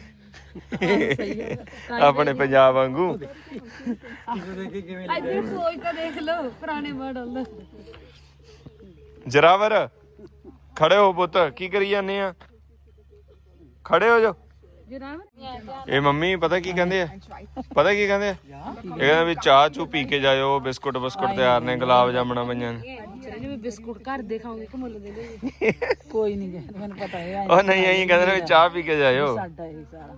ਆਪਣੇ ਪੰਜਾਬ ਵਾਂਗੂ। ਇੱਧਰ ਸੋਚ ਤਾਂ ਦੇਖ ਲਓ ਪੁਰਾਣੇ ਮਾਡਲ ਦਾ। ਜਰਾਵਰ ਖੜੇ ਹੋ ਪੁੱਤ ਕੀ ਕਰੀ ਜਾਂਦੇ ਆ? ਖੜੇ ਹੋ ਜੋ ਜਨਾਬ। ਇਹ ਮੰਮੀ ਪਤਾ ਕੀ ਕਹਿੰਦੇ ਆ? ਪਤਾ ਕੀ ਕਹਿੰਦੇ ਆ? ਇਹ ਕਹਿੰਦੇ ਵੀ ਚਾਹ ਚੂ ਪੀ ਕੇ ਜਾਇਓ ਬਿਸਕੁਟ ਬਿਸਕੁਟ ਤਿਆਰ ਨੇ ਗੁਲਾਬ ਜਾਮਣਾ ਪਈਆਂ ਨੇ। ਚਲੇ ਜੀ ਬਿਸਕੁਟ ਘਰ ਦੇ ਖਾਓਗੇ ਕਿ ਮੁੱਲ ਦੇ ਦੇ ਕੋਈ ਨਹੀਂ ਮੈਨੂੰ ਪਤਾ ਹੈ ਉਹ ਨਹੀਂ ਐਂ ਕਹਿੰਦੇ ਨੇ ਵੀ ਚਾਹ ਪੀ ਕੇ ਜਾਇਓ। ਸਾਡਾ ਇਹ ਸਾਰਾ।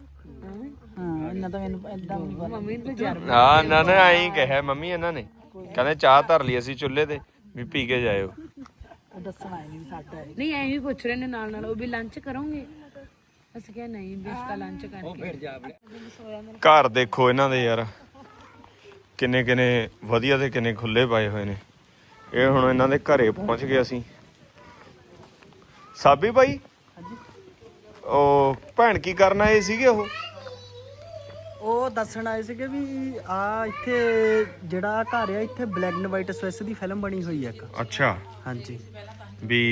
ਹਾਂ ਇਹਨਾਂ ਤਾਂ ਮੈਨੂੰ ਪਤਾ। ਮੰਮੀ ਨੂੰ ਤਾਂ ਜਰ ਹਾਂ ਨਾ ਨਾ ਐਂ ਕਿਹਾ ਮੰਮੀ ਇਹਨਾਂ ਨੇ। ਕਹਿੰਦੇ ਚਾਹ ਧਰ ਲਈ ਅਸੀਂ ਚੁੱਲ੍ਹੇ ਤੇ ਵੀ ਪੀ ਕੇ ਜਾਇਓ। ਉਹ ਦੱਸਣਾ ਹੀ ਨਹੀਂ ਸਾਡਾ ਨਹੀਂ ਐਂ ਵੀ ਪੁੱਛ ਰਹੇ ਨੇ ਨਾਲ ਨਾਲ ਉਹ ਵੀ ਲੰਚ ਕਰੋਗੇ? ਅਸੀਂ ਕਿਹਾ ਨਹੀਂ ਵੀ ਇਸਕਾ ਲੰਚ ਕਰਕੇ। ਘਰ ਦੇਖੋ ਇਹਨਾਂ ਦੇ ਯਾਰ। ਕਿੰਨੇ ਕਿੰਨੇ ਵਧੀਆ ਤੇ ਕਿੰਨੇ ਖੁੱਲੇ ਪਏ ਹੋਏ ਨੇ। ਇਹ ਹੁਣ ਇਹਨਾਂ ਦੇ ਘਰੇ ਪਹੁੰਚ ਗਏ ਅਸੀਂ। ਸਾਬੀ ਭਾਈ ਉਹ ਭੈਣ ਕੀ ਕਰਨ ਆਏ ਸੀਗੇ ਉਹ? ਉਹ ਦੱਸਣ ਆਏ ਸੀਗੇ ਵੀ ਆ ਇੱਥੇ ਜਿਹੜਾ ਘਰ ਆ ਇੱਥੇ ਬਲੈਕ ਐਂਡ ਵਾਈਟ ਸਵਿਸ ਦੀ ਫਿਲਮ ਬਣੀ ਹੋਈ ਹੈ ਇੱਕ। ਅੱਛਾ। ਹਾਂਜੀ। ਵੀ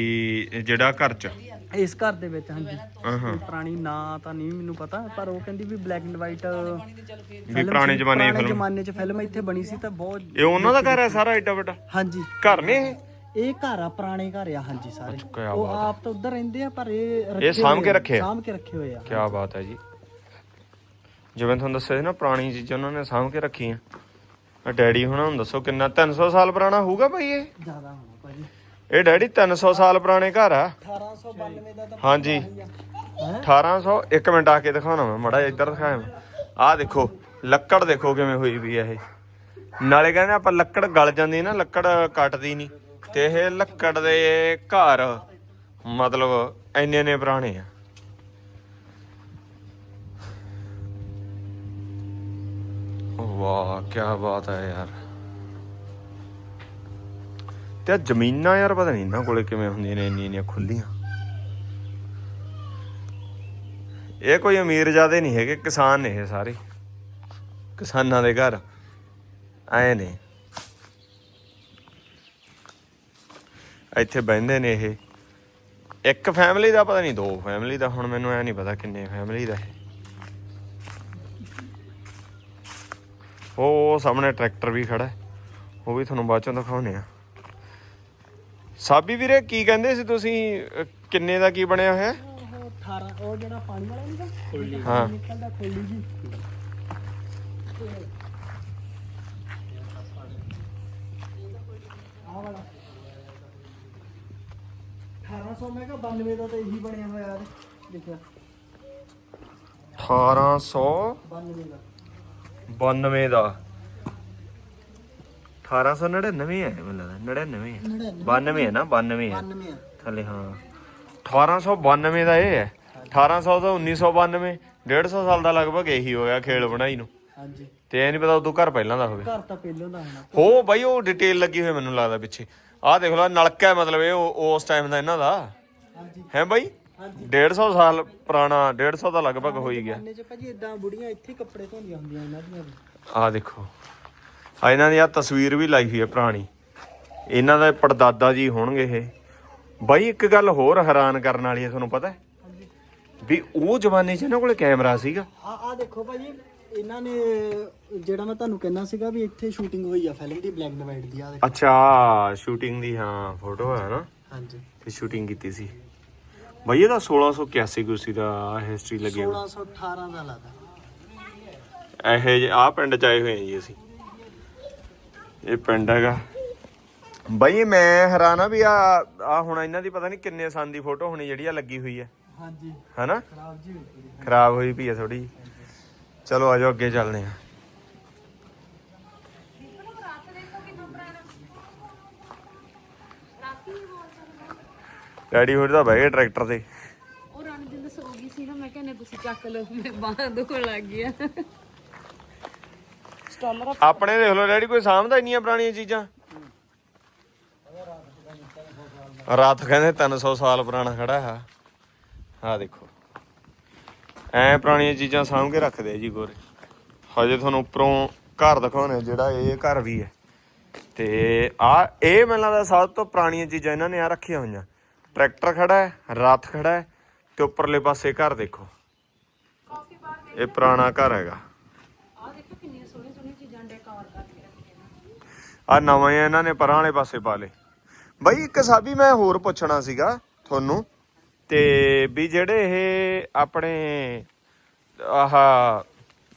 ਜਿਹੜਾ ਘਰ ਚ ਇਸ ਘਰ ਦੇ ਵਿੱਚ ਹਾਂਜੀ। ਹਾਂ ਕੋਈ ਪੁਰਾਣੀ ਨਾਂ ਤਾਂ ਨਹੀਂ ਮੈਨੂੰ ਪਤਾ ਪਰ ਉਹ ਕਹਿੰਦੀ ਵੀ ਬਲੈਕ ਐਂਡ ਵਾਈਟ ਵੀ ਪੁਰਾਣੇ ਜ਼ਮਾਨੇ ਦੀ ਫਿਲਮ ਜ਼ਮਾਨੇ 'ਚ ਫਿਲਮ ਇੱਥੇ ਬਣੀ ਸੀ ਤਾਂ ਬਹੁਤ ਇਹ ਉਹਨਾਂ ਦਾ ਘਰ ਹੈ ਸਾਰਾ ਏਡਾ ਵੱਡਾ? ਹਾਂਜੀ। ਘਰ ਨੇ ਇਹ? ਇਹ ਘਰ ਆ ਪੁਰਾਣੇ ਘਰ ਆ ਹਾਂਜੀ ਸਾਰੇ। ਕਿਆ ਉਹ ਆਪ ਤਾਂ ਉਧਰ ਰਹਿੰਦੇ ਆ ਪਰ ਇਹ ਰੱਖੇ ਸਾਂਭ ਹੋਏ ਕੇ ਆ, ਰੱਖੇ ਆ। ਸਾਂਭ ਕੇ ਰੱਖੇ ਹੋਏ ਆ ਕੀ ਬਾਤ ਹੈ ਜੀ। ਜਿਵੇਂ ਤੁਹਾਨੂੰ ਦੱਸਿਆ ਸੀ ਨਾ ਪੁਰਾਣੀ ਚੀਜ਼ਾਂ ਉਹਨਾਂ ਨੇ ਸਾਂਭ ਕੇ ਰੱਖੀਆਂ। ਆ ਡੈਡੀ ਹੁਣਾਂ ਨੂੰ ਦੱਸੋ ਕਿੰਨਾ 300 ਸਾਲ ਪੁਰਾਣਾ ਹੋਊਗਾ ਭਾਈ ਇਹ? ਜ਼ਿਆਦਾ ਹੋਣਾ ਇਹ ਡੈਡੀ 300 ਸਾਲ ਪੁਰਾਣੇ ਘਰ ਆ। 1892 ਦਾ ਤਾਂ ਹਾਂਜੀ 1800 ਇੱਕ ਮਿੰਟ ਆ ਕੇ ਦਿਖਾਉਣਾ ਮੈਂ, ਮੜਾ ਇੱਧਰ ਦਿਖਾਇਆ ਮੈਂ। ਆਹ ਦੇਖੋ, ਲੱਕੜ ਦੇਖੋ ਕਿਵੇਂ ਹੋਈ ਵੀ ਆ ਇਹ। ਨਾਲੇ ਕਹਿੰਦੇ ਆਪਾਂ ਲੱਕੜ ਗਲ ਜਾਂਦੀ ਨਾ, ਲੱਕੜ ਕੱਟਦੀ ਨਹੀਂ। ਤੇ ਇਹ ਲੱਕੜ ਦੇ ਘਰ, ਮਤਲਬ ਇੰਨੇ ਇੰਨੇ ਪੁਰਾਣੇ ਆ। ਵਾਹ ਕੀ ਬਾਤ ਹੈ ਯਾਰ। ਤੇ ਆਹ ਜ਼ਮੀਨਾਂ ਯਾਰ ਪਤਾ ਨਹੀਂ ਇਹਨਾਂ ਕੋਲੇ ਕਿਵੇਂ ਹੁੰਦੀਆਂ ਨੇ, ਇੰਨੀਆਂ ਇੰਨੀਆਂ ਖੁੱਲੀਆਂ ਇਹ ਕੋਈ ਅਮੀਰ ਜਾਦੇ ਨਹੀਂ ਹੈਗੇ, ਕਿਸਾਨ ਨੇ ਇਹ ਸਾਰੇ। ਕਿਸਾਨਾਂ ਦੇ ਘਰ ਆਏ ਨੇ। ਇੱਥੇ ਬਹਿੰਦੇ ਨੇ ਇਹ। ਇੱਕ ਫੈਮਿਲੀ ਦਾ ਪਤਾ ਨਹੀਂ, ਦੋ ਫੈਮਿਲੀ ਦਾ, ਹੁਣ ਮੈਨੂੰ ਐ ਨਹੀਂ ਪਤਾ ਕਿੰਨੇ ਫੈਮਿਲੀ ਦਾ ਇਹ। ਉਹ ਸਾਹਮਣੇ ਟਰੈਕਟਰ ਵੀ ਖੜਾ ਹੈ। ਉਹ ਵੀ ਤੁਹਾਨੂੰ ਬਾਅਦ ਚੋਂ ਦਿਖਾਉਨੇ ਆ ਸਾਬੀ ਵੀਰੇ ਕੀ ਕਹਿੰਦੇ ਸੀ ਤੁਸੀਂ? ਅਹ, ਕਿੰਨੇ ਦਾ ਕੀ ਬਣਿਆ ਹੋਇਆ? ਉਹ 18 ਉਹ ਜਿਹੜਾ ਪਾਣੀ ਵਾਲਾ ਨਹੀਂ ਖੋਲੀ ਹਾਂ। ਨਿਕਲਦਾ ਖੋਲੀ ਜੀ। ਆਹ ਵਾਲਾ। 1800 ਮੈਂ ਕਿਹਾ 92 ਦਾ ਤਾਂ ਇਹੀ ਬਣਿਆ ਹੋਇਆ ਯਾਰ ਦੇਖਿਆ 1892 92 ਦਾ। ਦਾ। 1899 ਹੈ ਮੈਨੂੰ ਲੱਗਦਾ 99 ਹੈ 92 ਹੈ ਨਾ 92 ਹੈ 92 ਆ। ਥੱਲੇ ਹਾਂ। 1892 ਦਾ ਇਹ ਹੈ 1800 ਤੋਂ 1992 150 ਸਾਲ ਦਾ ਲਗਭਗ ਇਹੀ ਹੋ ਗਿਆ ਖੇਲ ਬਣਾਈ ਨੂੰ। ਹਾਂਜੀ। ਤੇ ਇਹ ਨਹੀਂ ਪਤਾ ਉਦੋਂ ਘਰ ਪਹਿਲਾਂ ਦਾ ਹੋਵੇ। ਘਰ ਤਾਂ ਪਹਿਲੋਂ ਦਾ ਹੋਣਾ। ਹੋ ਬਾਈ ਉਹ ਡਿਟੇਲ ਲੱਗੀ ਹੋਈ ਮੈਨੂੰ ਲੱਗਦਾ ਪਿੱਛੇ। ਆਹ ਦੇਖ ਲਓ ਨਲਕਾ ਹੈ ਮਤਲਬ ਇਹ ਉਸ ਟਾਈਮ ਦਾ ਇਹਨਾਂ ਦਾ। ਹਾਂਜੀ। ਹੈ ਬਾਈ? ਹਾਂਜੀ। 150 ਸਾਲ ਪੁਰਾਣਾ 150 ਦਾ ਲਗਭਗ ਹੋ ਹੀ ਗਿਆ। ਅੰਨੇ ਚ ਭਾਜੀ ਇਦਾਂ ਬੁੜੀਆਂ ਇੱਥੇ ਕੱਪੜੇ ਧੋਂਦੀਆਂ ਹੁੰਦੀਆਂ ਇਹਨਾਂ ਦੀਆਂ ਆਹ ਦੇਖੋ। ਆ ਇਹਨਾਂ ਦੀ ਆ ਤਸਵੀਰ ਵੀ ਲਾਈ ਹੋਈ ਹੈ ਪੁਰਾਣੀ। ਇਹਨਾਂ ਦਾ ਪੜਦਾਦਾ ਜੀ ਹੋਣਗੇ ਇਹ। ਬਾਈ ਇੱਕ ਗੱਲ ਹੋਰ ਹੈਰਾਨ ਕਰਨ ਵਾਲੀ ਹੈ ਤੁਹਾਨੂੰ ਪਤਾ ਹੈ? ਵੀ ਉਹ ਜ਼ਮਾਨੇ 'ਚ ਇਹਨਾਂ ਕੋਲੇ ਕੈਮਰਾ ਸੀਗਾ। ਆ ਆ ਦੇਖੋ ਭਾਜੀ ਇਹਨਾਂ ਨੇ ਜਿਹੜਾ ਮੈਂ ਤੁਹਾਨੂੰ ਕਹਿਣਾ ਸੀਗਾ ਵੀ ਇੱਥੇ ਸ਼ੂਟਿੰਗ ਹੋਈ ਆ ਫਿਲਮ ਦੀ ਬਲੈਕ ਐਂਡ ਵਾਈਟ ਦੀ ਆ ਦੇਖੋ। ਅੱਛਾ ਸ਼ੂਟਿੰਗ ਦੀ ਹਾਂ ਫੋਟੋ ਹੈ ਨਾ। ਹਾਂਜੀ। ਤੇ ਸ਼ੂਟਿੰਗ ਕੀਤੀ ਸੀ। ਬਾਈ ਇਹਦਾ 1681 ਗੁਸੀ ਦਾ ਹਿਸਟਰੀ ਲੱਗੀ ਹੋਈ 1618 ਦਾ ਲੱਗਦਾ। ਇਹ ਆ ਪਿੰਡ ਚ ਆਏ ਹੋਏ ਆ ਜੀ ਅਸੀਂ। ਇਹ ਪਿੰਡ ਹੈਗਾ। ਬਾਈ ਮੈਂ ਹੈਰਾਨ ਆ ਵੀ ਆ ਆ ਹੁਣ ਇਹਨਾਂ ਦੀ ਪਤਾ ਨਹੀਂ ਕਿੰਨੇ ਸਾਲ ਦੀ ਫੋਟੋ ਹੋਣੀ ਜਿਹੜੀ ਆ ਲੱਗੀ ਹੋਈ ਹੈ ਹਾਂਜੀ। ਹਨਾ? ਖਰਾਬ ਜੀ ਖਰਾਬ ਹੋਈ ਪਈ ਆ ਥੋੜੀ ਚਲੋ ਆਜੋ ਅੱਗੇ ਚੱਲਦੇ ਆ। ਡੈਡੀ ਹੋਰ ਤਾਂ ਬਹਿ ਗਏ ਟਰੈਕਟਰ ਤੇ। ਉਹ ਰਾਣੀ ਦਿਨ ਸੋ ਗਈ ਸੀ ਨਾ ਮੈਂ ਕਹਿੰਨੇ ਤੁਸੀਂ ਚੱਕ ਲਓ ਮੈਂ ਬਾਹਾਂ ਦੁਖਣ ਲੱਗ ਗਿਆ ਸਟਾਲਰ ਆਪਣੇ ਦੇਖ ਲਓ, ਡੈਡੀ ਕੋਈ ਸਾਂਭਦਾ ਇੰਨੀਆਂ ਪੁਰਾਣੀਆਂ ਚੀਜ਼ਾਂ। ਰਾਤ ਕਹਿੰਦੇ 300 ਸਾਲ ਪੁਰਾਣਾ ਖੜਾ ਹੈ। ਆਹ ਦੇਖੋ। ਐ ਪੁਰਾਣੀਆਂ ਚੀਜ਼ਾਂ ਸਾਂਭ ਕੇ ਰੱਖਦੇ ਜੀ ਗੋਰੇ। ਹਜੇ ਤੁਹਾਨੂੰ ਉੱਪਰੋਂ ਘਰ ਦਿਖਾਉਣੇ ਜਿਹੜਾ ਇਹ ਘਰ ਵੀ ਹੈ। ਤੇ ਆ ਇਹ ਮੈਨੂੰ ਲੱਗਦਾ ਸਭ ਤੋਂ ਪੁਰਾਣੀਆਂ ਚੀਜ਼ਾਂ ਇਹਨਾਂ ਨੇ ਆ ਰੱਖੀਆਂ ਹੋਈਆਂ। ਟਰੈਕਟਰ ਖੜਾ ਹੈ ਰੱਥ ਖੜਾ ਹੈ ਤੇ ਉੱਪਰਲੇ ਪਾਸੇ ਘਰ ਦੇਖੋ। ਇਹ ਪੁਰਾਣਾ ਘਰ ਹੈਗਾ ਆਹ ਦੇਖੋ ਕਿੰਨੀਆਂ ਸੋਹਣੀਆਂ ਸੋਹਣੀਆਂ ਚੀਜ਼ਾਂ ਡੈਕੋਰ ਕਰਕੇ ਰੱਖੀਆਂ ਆ ਨਵੇਂ ਇਹਨਾਂ ਨੇ ਪਰਾਂ ਵਾਲੇ ਪਾਸੇ ਪਾ ਲਏ। ਬਈ ਇੱਕ ਸਾਬੀ ਮੈਂ ਹੋਰ ਪੁੱਛਣਾ ਸੀਗਾ ਤੁਹਾਨੂੰ। ਤੇ ਵੀ ਜਿਹੜੇ ਇਹ ਆਪਣੇ ਆਹ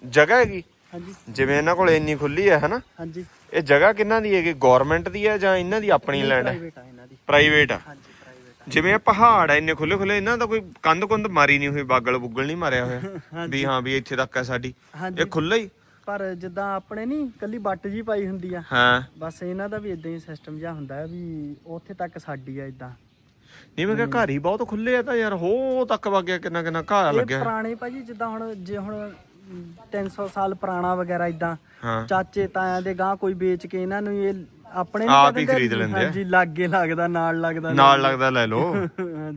ਜਗ੍ਹਾ ਹੈਗੀ ਹਾਂਜੀ। ਜਿਵੇਂ ਇਹਨਾਂ ਕੋਲ ਇੰਨੀ ਖੁੱਲੀ ਹੈ ਹਨਾ? ਹਾਂਜੀ। ਇਹ ਜਗ੍ਹਾ ਕਿਹਨਾਂ ਦੀ ਹੈਗੀ? ਗਵਰਨਮੈਂਟ ਦੀ ਹੈ ਜਾਂ ਇਹਨਾਂ ਦੀ ਆਪਣੀ ਲੈਂਡ ਹੈ ਪ੍ਰਾਈਵੇਟ ਆ ਇਹਨਾਂ ਦੀ। ਪ੍ਰਾਈਵੇਟ ਆ। ਹਾਂਜੀ ਪ੍ਰਾਈਵੇਟ ਜਿਵੇਂ ਇਹ ਪਹਾੜ ਆ ਇੰਨੇ ਖੁੱਲੇ ਖੁੱਲੇ ਇਹਨਾਂ ਦਾ ਕੋਈ ਕੰਧ ਕੁੰਦ ਮਾਰੀ ਨਹੀਂ ਹੋਈ ਬਾਗਲ ਬੁੱਗਲ ਨਹੀਂ ਮਾਰਿਆ ਹੋਇਆ। ਵੀ ਹਾਂ ਵੀ ਇੱਥੇ ਤੱਕ ਹੈ ਸਾਡੀ। ਇਹ ਖੁੱਲਾ ਹੀ? ਪਰ ਜਿੱਦਾਂ ਆਪਣੇ ਨਹੀਂ ਕੱਲੀ ਬੱਟ ਜੀ ਪਾਈ ਹੁੰਦੀ ਆ ਹਾਂ। ਬਸ ਇਹਨਾਂ ਦਾ ਵੀ ਇਦਾਂ ਹੀ ਸਿਸਟਮ ਜਿਹਾ ਹੁੰਦਾ ਹੈ ਵੀ ਉੱਥੇ ਤੱਕ ਸਾਡੀ ਆ ਇਦਾਂ ਨਹੀਂ ਮੈਂ ਕਿਹਾ ਘਰ ਹੀ ਬਹੁਤ ਖੁੱਲੇ ਆ ਤਾਂ ਯਾਰ ਹੋ ਤੱਕ ਵਗਿਆ ਕਿੰਨਾ ਕਿੰਨਾ ਘਾਹ ਇਹ ਲੱਗਿਆ। ਪੁਰਾਣੇ ਭਾਜੀ ਜਿੱਦਾਂ ਹੁਣ ਜੇ ਹੁਣ ਅਮ, 300 ਸਾਲ ਪੁਰਾਣਾ ਵਗੈਰਾ ਇਦਾਂ ਚਾਚੇ ਤਾਇਆਂ ਦੇ ਗਾਂ ਕੋਈ ਵੇਚ ਕੇ ਇਹਨਾਂ ਨੂੰ ਇਹ ਆਪਣੇ ਆਪ ਹੀ ਕਹਿ ਦਿੰਦੇ, ਖਰੀਦ ਲੈਂਦੇ ਆ। ਹਾਂਜੀ ਲਾਗੇ ਲੱਗਦਾ ਨਾਲ ਲੱਗਦਾ ਨਾਲ ਲੱਗਦਾ ਲੈ ਲਓ।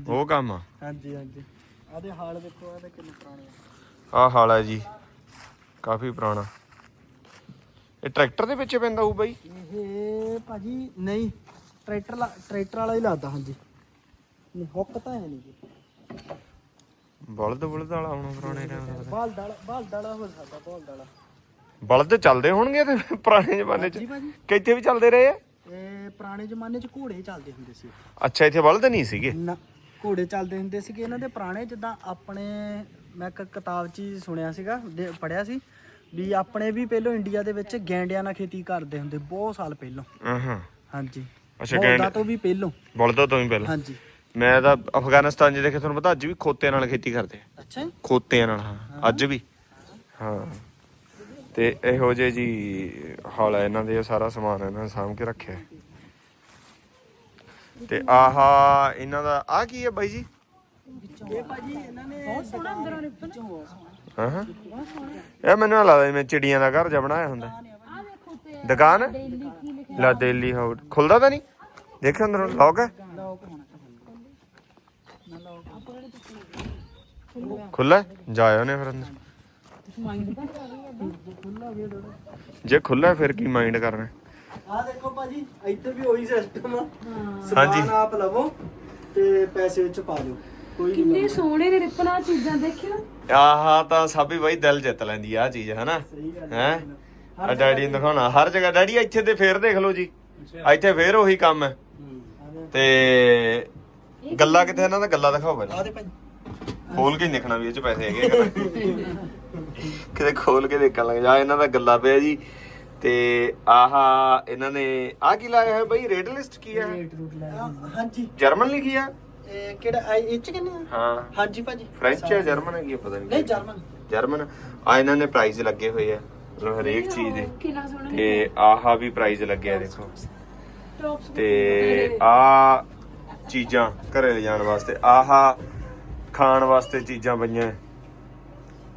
ਉਹ ਕੰਮ ਆ। ਹਾਂਜੀ ਹਾਂਜੀ। ਆਦੇ ਹਾਲ ਦੇਖੋ ਆਦੇ ਕਿੰਨੇ ਪੁਰਾਣੇ ਆ। ਆਹ ਹਾਲ ਹੈ ਜੀ। ਕਾਫੀ ਪੁਰਾਣਾ। ਇਹ ਟਰੈਕਟਰ ਦੇ ਵਿੱਚ ਪੈਂਦਾ ਹੋਊ ਬਾਈ? ਇਹ ਭਾਜੀ ਨਹੀਂ ਟਰੈਕਟਰ ਲਾ- ਟਰੈਕਟਰ ਵਾਲਾ ਹੀ ਲੱਗਦਾ ਹਾਂਜੀ। ਨਹੀਂ ਹੁੱਕ ਤਾਂ ਹੈ ਨਹੀਂ ਜੀ। ਬਲਦ ਬਲਦ ਵਾਲਾ ਹੁਣ ਪੁਰਾਣੇ ਟਾਈਮ ਦਾ। ਬਾਲ ਦਾਲਾ ਬਾਲ ਦਾਲਾ ਹੋ ਸਕਦਾ ਬਾਲ ਦਾਲਾ ਬਲਦ ਚੱਲਦੇ ਹੋਣਗੇ ਤੇ ਪੁਰਾਣੇ ਜ਼ਮਾਨੇ 'ਚ? ਜੀ ਭਾਜੀ। ਕਿੱਥੇ ਵੀ ਚੱਲਦੇ ਰਹੇ ਆ? ਇਹ ਪੁਰਾਣੇ ਜ਼ਮਾਨੇ 'ਚ ਘੋੜੇ ਚੱਲਦੇ ਹੁੰਦੇ ਸੀ। ਅੱਛਾ ਇੱਥੇ ਬਲਦ ਨਹੀਂ ਸੀਗੇ? ਨਾ ਘੋੜੇ ਚੱਲਦੇ ਹੁੰਦੇ ਸੀਗੇ। ਇਹਨਾਂ ਦੇ ਪੁਰਾਣੇ ਜਿੱਦਾਂ ਆਪਣੇ ਮੈਂ ਇੱਕ ਕਿਤਾਬ 'ਚ ਹੀ ਸੁਣਿਆ ਸੀਗਾ ਪੜਿਆ ਸੀ। ਵੀ ਆਪਣੇ ਵੀ ਪਹਿਲੋਂ ਇੰਡੀਆ ਦੇ ਵਿੱਚ ਗੈਂਡਿਆਂ ਨਾਲ ਖੇਤੀ ਕਰਦੇ ਹੁੰਦੇ ਬਹੁਤ ਸਾਲ ਪਹਿਲੋਂ। ਹਾਂ ਹਾਂਜੀ। ਅੱਛਾ, ਬਲਦਾਂ ਗੈਂਡ- ਤੋਂ ਵੀ ਪਹਿਲੋਂ। ਬਲਦਾਂ ਤੋਂ ਹੀ ਪਹਿਲਾਂ। ਹਾਂਜੀ। ਮੈਂ ਤਾਂ ਅਫਗਾਨਿਸਤਾਨ 'ਚ ਦੇਖਿਆ ਤੁਹਾਨੂੰ ਪਤਾ ਅੱਜ ਵੀ ਖੋਤਿਆਂ ਨਾਲ ਖੇਤੀ ਕਰਦੇ ਆ। ਅੱਛਾ ਜੀ। ਖੋਤਿਆਂ ਨਾਲ ਹਾਂ। ਅੱਜ ਵੀ। ਹਾਂ। ਤੇ ਇਹੋ ਜਿਹੇ ਜੀ ਹਾਲ ਹੈ ਇਹਨਾਂ ਦੇ ਸਾਰਾ ਸਮਾਨ ਇਹਨਾਂ ਨੇ ਸਾਂਭ ਕੇ ਰੱਖਿਆ। ਤੇ ਆਹਾ ਇਹਨਾਂ ਦਾ ਆ ਕੀ ਹੈ ਬਾਈ ਜੀ? ਇਹ ਭਾਜੀ ਇਹਨਾਂ ਨੇ ਬਹੁਤ ਸੋਹਣਾ ਅੰਦਰੋਂ ਰਿਪਨ ਹਾਂ ਹਾਂ। ਇਹ ਮੈਨੂੰ ਲੱਗਦਾ ਜਿਵੇਂ ਚਿੜੀਆਂ ਦਾ ਘਰ ਜਿਹਾ ਬਣਾਇਆ ਹੁੰਦਾ। ਦੁਕਾਨ? ਲਾ ਦਿੱਲੀ ਹਾਊਸ ਖੁੱਲਦਾ ਤਾਂ ਨਹੀਂ? ਦੇਖਿਓ ਅੰਦਰੋਂ ਲੌਕ ਹੈ? ਖੁੱਲਾ ਜਾਇਓ ਨੇ ਫਿਰ ਅੰਦਰ। ਜੇ ਖੁੱਲਾ ਫਿਰ ਕੀ ਮਾਈਂਡ ਕਰਨਾ ਆ ਦੇਖੋ ਭਾਜੀ ਇੱਥੇ ਵੀ ਉਹੀ ਸਿਸਟਮ ਆ। ਸਮਾਨ ਆਪ ਲਵੋ ਤੇ ਪੈਸੇ ਵਿੱਚ ਪਾ ਦਿਓ। ਕਿੰਨੇ ਸੋਹਣੇ ਨੇ ਰਿਪਨਾ ਚੀਜ਼ਾਂ ਦੇਖਿਓ। ਆਹਾ ਤਾਂ ਸਾਬੀ ਬਾਈ ਦਿਲ ਜਿੱਤ ਲੈਂਦੀ ਆ ਚੀਜ਼ ਹਨਾ? ਹੈ ਆ ਡੈਡੀ ਨੂੰ ਦਿਖਾਉਣਾ ਹਰ ਜਗ੍ਹਾ। ਡੈਡੀ ਇੱਥੇ ਤੇ ਫੇਰ ਦੇਖ ਲਓ ਜੀ। ਇੱਥੇ ਫੇਰ ਉਹੀ ਕੰਮ ਹੈ। ਤੇ ਗੱਲਾਂ ਕਿੱਥੇ ਇਹਨਾਂ ਦਾ? ਗੱਲਾਂ ਦਿਖਾਓ ਪਹਿਲਾਂ। ਖੋਲ ਕੇ ਦੇਖਣਾ ਵੀ ਇਹ ਚ ਪੈਸੇ ਹੈਗੇ। ਕਿਤੇ ਖੋਲ ਕੇ ਦੇਖਣ ਲੱਗ ਜਾ ਇਹਨਾਂ ਦਾ ਗੱਲਾਂ ਪਿਆ ਜੀ। ਤੇ ਆਹਾ ਇਹਨਾਂ ਨੇ ਆ ਕੀ ਲਾਇਆ ਹੈ ਬਾਈ? ਰੇਡ ਲਿਸਟ ਕੀ ਹੈ? ਰੇਟ ਰੂਟ ਹਾਂਜੀ। ਜਰਮਨ ਲਿਖੀ ਆ? ਇਹ ਕਿਹੜਾ ਆਈ ਇਹ ਚ ਕਿੰਨੇ ਆ? ਹਾਂ। ਹਾਂਜੀ ਭਾਜੀ। ਫ੍ਰੈਂਚ ਹੈ ਜਰਮਨ ਹੈ ਕੀ ਪਤਾ ਨਹੀਂ ਨਹੀਂ ਜਰਮਨ ਜਰਮਨ ਆ ਇਹਨਾਂ ਨੇ ਪ੍ਰਾਈਜ਼ ਲੱਗੇ ਹੋਏ ਆ ਮਤਲਬ ਹਰੇਕ ਚੀਜ਼ ਦੇ। ਕਿੰਨਾ ਸੋਹਣਾ ਤੇ ਆਹਾ ਵੀ ਪ੍ਰਾਈਜ਼ ਲੱਗਿਆ ਦੇਖੋ। ਟੌਪਸ ਤੇ ਆ ਚੀਜ਼ਾਂ ਘਰੇ ਲੈ ਜਾਣ ਵਾਸਤੇ। ਆਹਾ ਖਾਣ ਵਾਸਤੇ ਚੀਜ਼ਾਂ ਪਈਆਂ।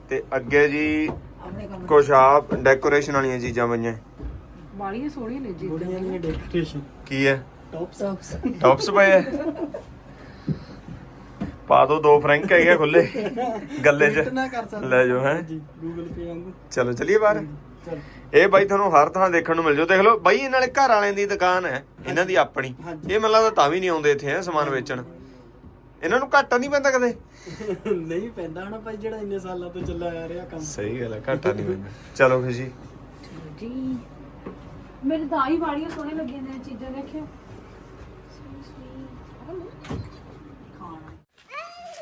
ਤੇ ਅੱਗੇ ਜੀ ਕੁਛ ਆ ਡੈਕੋਰੇਸ਼ਨ ਵਾਲੀਆਂ ਚੀਜ਼ਾਂ ਪਈਆਂ। ਵਾਲੀਆਂ ਸੋਹਣੀਆਂ ਨੇ ਜੀ ਗੋਲੀਆਂ ਦੀ ਡੈਕੋਰੇਸ਼ਨ ਕੀ ਹੈ? ਟੌਪਸ ਟੌਪਸ ਪਏ ਆ? ਪਾ ਦੋ ਦੋ ਫਰੈਂਕ ਹੈਗੇ ਖੁੱਲੇ ਗੱਲੇ 'ਚ। ਲੈ ਜਾਓ ਹੈ। ਜੀ ਗੂਗਲ ਪੇ ਵਾਂਗੂ। ਚਲੋ ਚਲੀਏ ਬਾਹਰ। ਚਲ। ਇਹ ਬਾਈ ਤੁਹਾਨੂੰ ਹਰ ਥਾਂ ਦੇਖਣ ਨੂੰ ਮਿਲ ਜਾਓ ਦੇਖ ਲਓ ਬਾਈ ਇਹਨਾਂ ਨਾਲੇ ਘਰ ਵਾਲਿਆਂ ਦੀ ਦੁਕਾਨ ਹੈ ਇਹਨਾਂ ਦੀ ਆਪਣੀ। ਇਹ ਮੈਨੂੰ ਲੱਗਦਾ ਤਾਂ ਵੀ ਨਹੀਂ ਆਉਂਦੇ ਇੱਥੇ ਹੈ ਸਮਾਨ ਵੇਚਣ। ਇਹਨਾਂ ਨੂੰ ਘਾਟਾ ਨਹੀਂ ਪੈਂਦਾ ਕਦੇ? ਨਹੀਂ ਪੈਂਦਾ ਹਣਾ ਭਾਈ ਜਿਹੜਾ ਇੰਨੇ ਸਾਲਾਂ ਤੋਂ ਚੱਲਿਆ ਆ ਰਿਹਾ ਕੰਮ। ਸਹੀ ਗੱਲ ਹੈ ਘਾਟਾ ਨਹੀਂ ਪੈਂਦਾ। ਚਲੋ ਫਿਰ ਜੀ। ਜੀ ਮੇਰੇ ਤਾਂ ਵਾਲੀਆਂ ਸੋਹਣੇ ਲੱਗੀਆਂ ਨੇ ਚੀਜ਼ਾਂ ਦੇਖਿਓ।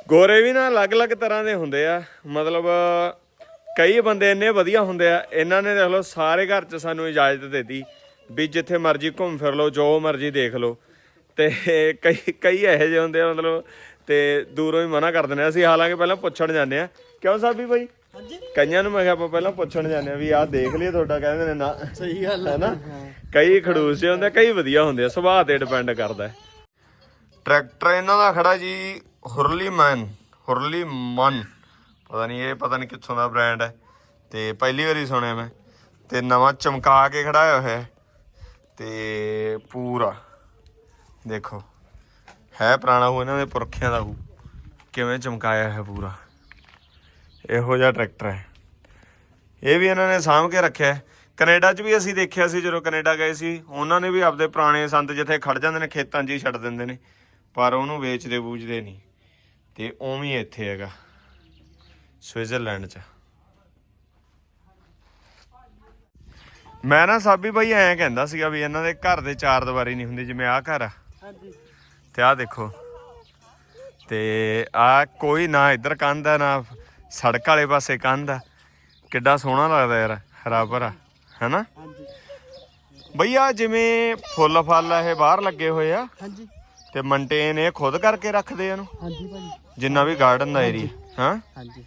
ਗੋਰੇ ਵੀ ਨਾ ਅਲੱਗ-ਅਲੱਗ ਤਰ੍ਹਾਂ ਦੇ ਹੁੰਦੇ ਆ। ਮਤਲਬ ਕਈ ਬੰਦੇ ਇੰਨੇ ਵਧੀਆ ਹੁੰਦੇ ਆ ਇਹਨਾਂ ਨੇ ਦੇਖ ਲਓ ਸਾਰੇ ਘਰ 'ਚ ਸਾਨੂੰ ਇਜਾਜ਼ਤ ਦਿੱਤੀ ਵੀ ਜਿੱਥੇ ਮਰਜ਼ੀ ਘੁੰਮ ਫਿਰ ਲਓ ਜੋ ਮਰਜ਼ੀ ਦੇਖ ਲਓ। ਤੇ ਕਈ ਕਈ ਇਹੋ ਜਿਹੇ ਹੁੰਦੇ ਆ ਮਤਲਬ ਤੇ ਦੂਰੋਂ ਹੀ ਮਨਾ ਕਰ ਦਿੰਦੇ ਆ। ਅਸੀਂ ਹਾਲਾਂਕਿ ਪਹਿਲਾਂ ਪੁੱਛਣ ਜਾਂਦੇ ਆ। ਕਿਉਂ ਸਾਬੀ ਬਾਈ? ਹਾਂਜੀ। ਕਈਆਂ ਨੂੰ ਮੈਂ ਕਿਹਾ ਆਪਾਂ ਪਹਿਲਾਂ ਪੁੱਛਣ ਜਾਂਦੇ ਆ ਵੀ ਆਹ ਦੇਖ ਲਈਏ ਤੁਹਾਡਾ ਕਹਿੰਦੇ ਨੇ ਨਾ। ਸਹੀ ਗੱਲ ਹੈ ਨਾ? ਕਈ ਖੜੂਸ ਜਿਹੇ ਹੁੰਦੇ ਆ, ਕਈ ਵਧੀਆ ਹੁੰਦੇ ਆ। ਸੁਭਾਅ ਤੇ ਡਿਪੈਂਡ ਕਰਦਾ ਹੈ। ਟਰੈਕਟਰ ਇਹਨਾਂ ਦਾ ਖੜਾ ਜੀ ਹੁਰਲੀਮਨ ਹੁਰਲੀਮਨ ਪਤਾ ਨਹੀਂ ਇਹ, ਪਤਾ ਨਹੀਂ ਕਿੱਥੋਂ ਦਾ ਬ੍ਰਾਂਡ ਹੈ। ਤੇ ਪਹਿਲੀ ਵਾਰੀ ਸੁਣਿਆ ਮੈਂ। ਤੇ ਨਵਾਂ ਚਮਕਾ ਕੇ ਖੜਾਇਆ ਹੋਇਆ ਹੈ। ਤੇ ਪੂਰਾ। ਦੇਖੋ। ਹੈ ਪੁਰਾਣਾ ਉਹ ਇਹਨਾਂ ਦੇ ਪੁਰਖਿਆਂ ਦਾ ਉਹ ਕਿਵੇਂ ਚਮਕਾਇਆ ਹੈ ਪੂਰਾ। ਇਹੋ ਜਿਹਾ ਟਰੈਕਟਰ ਹੈ। ਇਹ ਵੀ ਇਹਨਾਂ ਨੇ ਸਾਂਭ ਕੇ ਰੱਖਿਆ ਹੈ। ਕੈਨੇਡਾ 'ਚ ਵੀ ਅਸੀਂ ਦੇਖਿਆ ਸੀ, ਜਦੋਂ ਕੈਨੇਡਾ ਗਏ ਸੀ। ਉਹਨਾਂ ਨੇ ਵੀ ਆਪਦੇ ਪੁਰਾਣੇ ਸੰਦ ਜਿੱਥੇ ਖੜ ਜਾਂਦੇ ਨੇ, ਖੇਤਾਂ 'ਚ ਹੀ ਛੱਡ ਦਿੰਦੇ ਨੇ। ਪਰ ਉਹਨੂੰ ਵੇਚਦੇ ਬੂਝਦੇ ਨਹੀਂ। ਤੇ ਉਵੇਂ ਇੱਥੇ ਹੈਗਾ ਸਵਿਟਜ਼ਰਲੈਂਡ 'ਚ। ਮੈਂ ਨਾ ਸਾਬੀ ਭਾਈ ਐਂ ਕਹਿੰਦਾ ਸੀਗਾ ਵੀ ਇਹਨਾਂ ਦੇ ਘਰ ਦੇ ਚਾਰ ਦੀਵਾਰੀ ਨਹੀਂ ਹੁੰਦੀ ਜਿਵੇਂ ਆਹ ਘਰ ਆ। ਹਾਂਜੀ। ਤੇ ਆਹ ਦੇਖੋ। ਤੇ ਆ ਕੋਈ ਨਾ ਇੱਧਰ ਕੰਧ ਹੈ ਨਾ ਸੜਕ ਵਾਲੇ ਪਾਸੇ ਕੰਧ ਆ। ਕਿੱਡਾ ਸੋਹਣਾ ਲੱਗਦਾ ਯਾਰ ਹਰਾ ਭਰਾ ਹੈਨਾ? ਹਾਂਜੀ। ਭਈਆ ਜਿਵੇਂ ਫੁੱਲ ਫਲ ਇਹ ਬਾਹਰ ਲੱਗੇ ਹੋਏ ਆ। ਹਾਂਜੀ। ਤੇ ਮੰਟੇਨ ਇਹ ਖੁਦ ਕਰਕੇ ਰੱਖਦੇ ਆ ਇਹਨੂੰ? ਹਾਂਜੀ ਭਾਜੀ। ਜਿੰਨਾ ਵੀ ਗਾਰਡਨ ਦਾ ਏਰੀਆ ਹਾਂ? ਹਾਂਜੀ।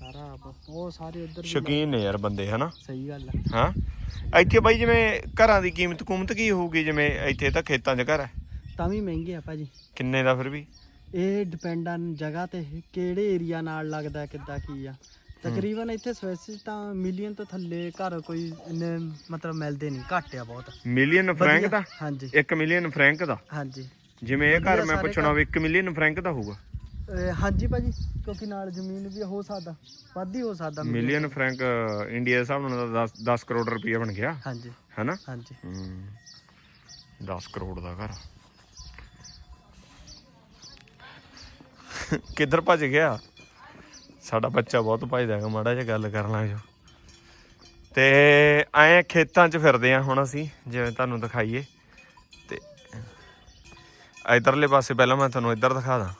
ਸਾਰਾ ਆਪ ਉਹ ਸਾਰੇ ਉਧਰ ਸ਼ੌਕੀਨ ਨੇ ਯਾਰ ਬੰਦੇ ਹਨਾ? ਸਹੀ ਗੱਲ ਹੈ ਹਾਂ? ਇੱਥੇ ਬਾਈ ਜਿਵੇਂ ਘਰਾਂ ਦੀ ਕੀਮਤ ਕੁਮਤ ਕੀ ਹੋਊਗੀ ਜਿਵੇਂ ਇੱਥੇ ਤਾਂ ਖੇਤਾਂ 'ਚ ਘਰ ਹੈ? ਤਾਂ ਵੀ ਮਹਿੰਗੇ ਆ ਭਾਜੀ। ਕਿੰਨੇ ਦਾ ਫਿਰ ਵੀ? ਇਹ ਡਿਪੈਂਡ ਆ ਜਗ੍ਹਾ ਤੇ ਕਿਹੜੇ ਏਰੀਆ ਨਾਲ ਲੱਗਦਾ ਕਿੱਦਾਂ ਕੀ ਆ। ਤਕਰੀਬਨ ਇੱਥੇ ਸਵੈਸਿਸ ਤਾਂ ਮਿਲੀਅਨ ਤੋਂ ਥੱਲੇ ਘਰ ਕੋਈ ਇੰਨੇ ਮਤਲਬ ਮਿਲਦੇ ਨਹੀਂ ਘੱਟ ਆ ਬਹੁਤ। ਮਿਲੀਅਨ ਫਰੈਂਕ ਵਧੀਆ- ਦਾ ਹਾਂਜੀ। 1 ਮਿਲੀਅਨ ਫਰੈਂਕ ਦਾ? ਹਾਂਜੀ। ਜਿਵੇਂ ਇਹ ਘਰ ਮੈਂ ਪੁੱਛਣਾ ਵੀ 1 ਮਿਲੀਅਨ ਫਰੈਂਕ ਦਾ ਹੋਊਗਾ। ਹਾਂਜੀ ਭਾਜੀ ਕਿਉਂਕਿ ਨਾਲ ਜ਼ਮੀਨ ਵੀ ਹੋ ਸਕਦਾ ਵੱਧ ਹੀ ਹੋ ਸਕਦਾ ਮਿਲੀਅਨ ਫਰੈਂਕ ਇੰਡੀਆ ਦੇ ਹਿਸਾਬ ਨਾਲ 10 10 ਕਰੋੜ ਰੁਪਏ ਬਣ ਗਿਆ। ਹਾਂਜੀ। ਹੈਨਾ? ਹਾਂਜੀ। ਹੂੰ। 10 ਕਰੋੜ ਦਾ ਘਰ। ਕਿੱਧਰ ਭੱਜ ਗਿਆ? ਸਾਡਾ ਬੱਚਾ ਬਹੁਤ ਭੱਜਦਾ ਹੈਗਾ ਮਾੜਾ ਜਿਹਾ ਗੱਲ ਕਰ ਲਾਂ ਜੋ ਤੇ ਐਂ ਖੇਤਾਂ 'ਚ ਫਿਰਦੇ ਆ ਹੁਣ ਅਸੀਂ ਜਿਵੇਂ ਤੁਹਾਨੂੰ ਦਿਖਾਈਏ। ਇਧਰਲੇ ਪਾਸੇ ਪਹਿਲਾਂ ਮੈਂ ਤੁਹਾਨੂੰ ਇੱਧਰ ਦਿਖਾ ਦਾਂ।